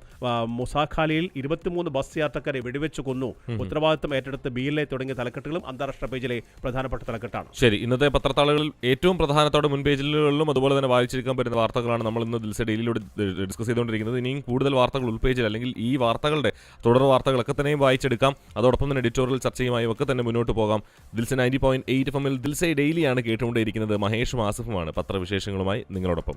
മൊസാഖാലിയിൽ ഇരുപത്തിമൂന്ന് ബസ് യാത്രക്കാരെ വെടിവെച്ചു കൊന്നു. ഉത്തരവാദിത്തം ഏറ്റെടുത്ത് ബി എൽ എ തുടങ്ങിയ തലക്കെട്ടുകളും അന്താരാഷ്ട്ര പേജിലെ പ്രധാനപ്പെട്ട തലക്കെട്ടാണ് ശരി ഇന്നത്തെ പത്രത്താളുകളിൽ ഏറ്റവും പ്രധാനത്തോടെ മുൻ പേജിലുകളിലും അതുപോലെ തന്നെ വായിച്ചിരിക്കാൻ പറ്റുന്ന വാർത്തകളാണ് നമ്മൾ ഇന്ന് ദിൽസ ഡെയിലിലൂടെ ഡിസ്കസ് ചെയ്തുകൊണ്ടിരിക്കുന്നത്. ഇനിയും കൂടുതൽ വാർത്തകൾ ഉൾപേജിൽ അല്ലെങ്കിൽ ഈ വാർത്തകളുടെ തുടർ വാർത്തകളൊക്കെ തന്നെയും വായിച്ചെടുക്കാം. അതോടൊപ്പം തന്നെ എഡിറ്റോറിയൽ ചർച്ചയുമായി ഒക്കെ തന്നെ മുന്നോട്ട് പോകാം. Dilsa ninety point eight F എമ്മിൽ ദിൽസ ഡെയിലിയാണ് കേട്ടുകൊണ്ടേയിരിക്കുന്നത്. മഹേഷും ആസിഫുമാണ് പത്രവിശേഷങ്ങളുമായി നിങ്ങളോടൊപ്പം.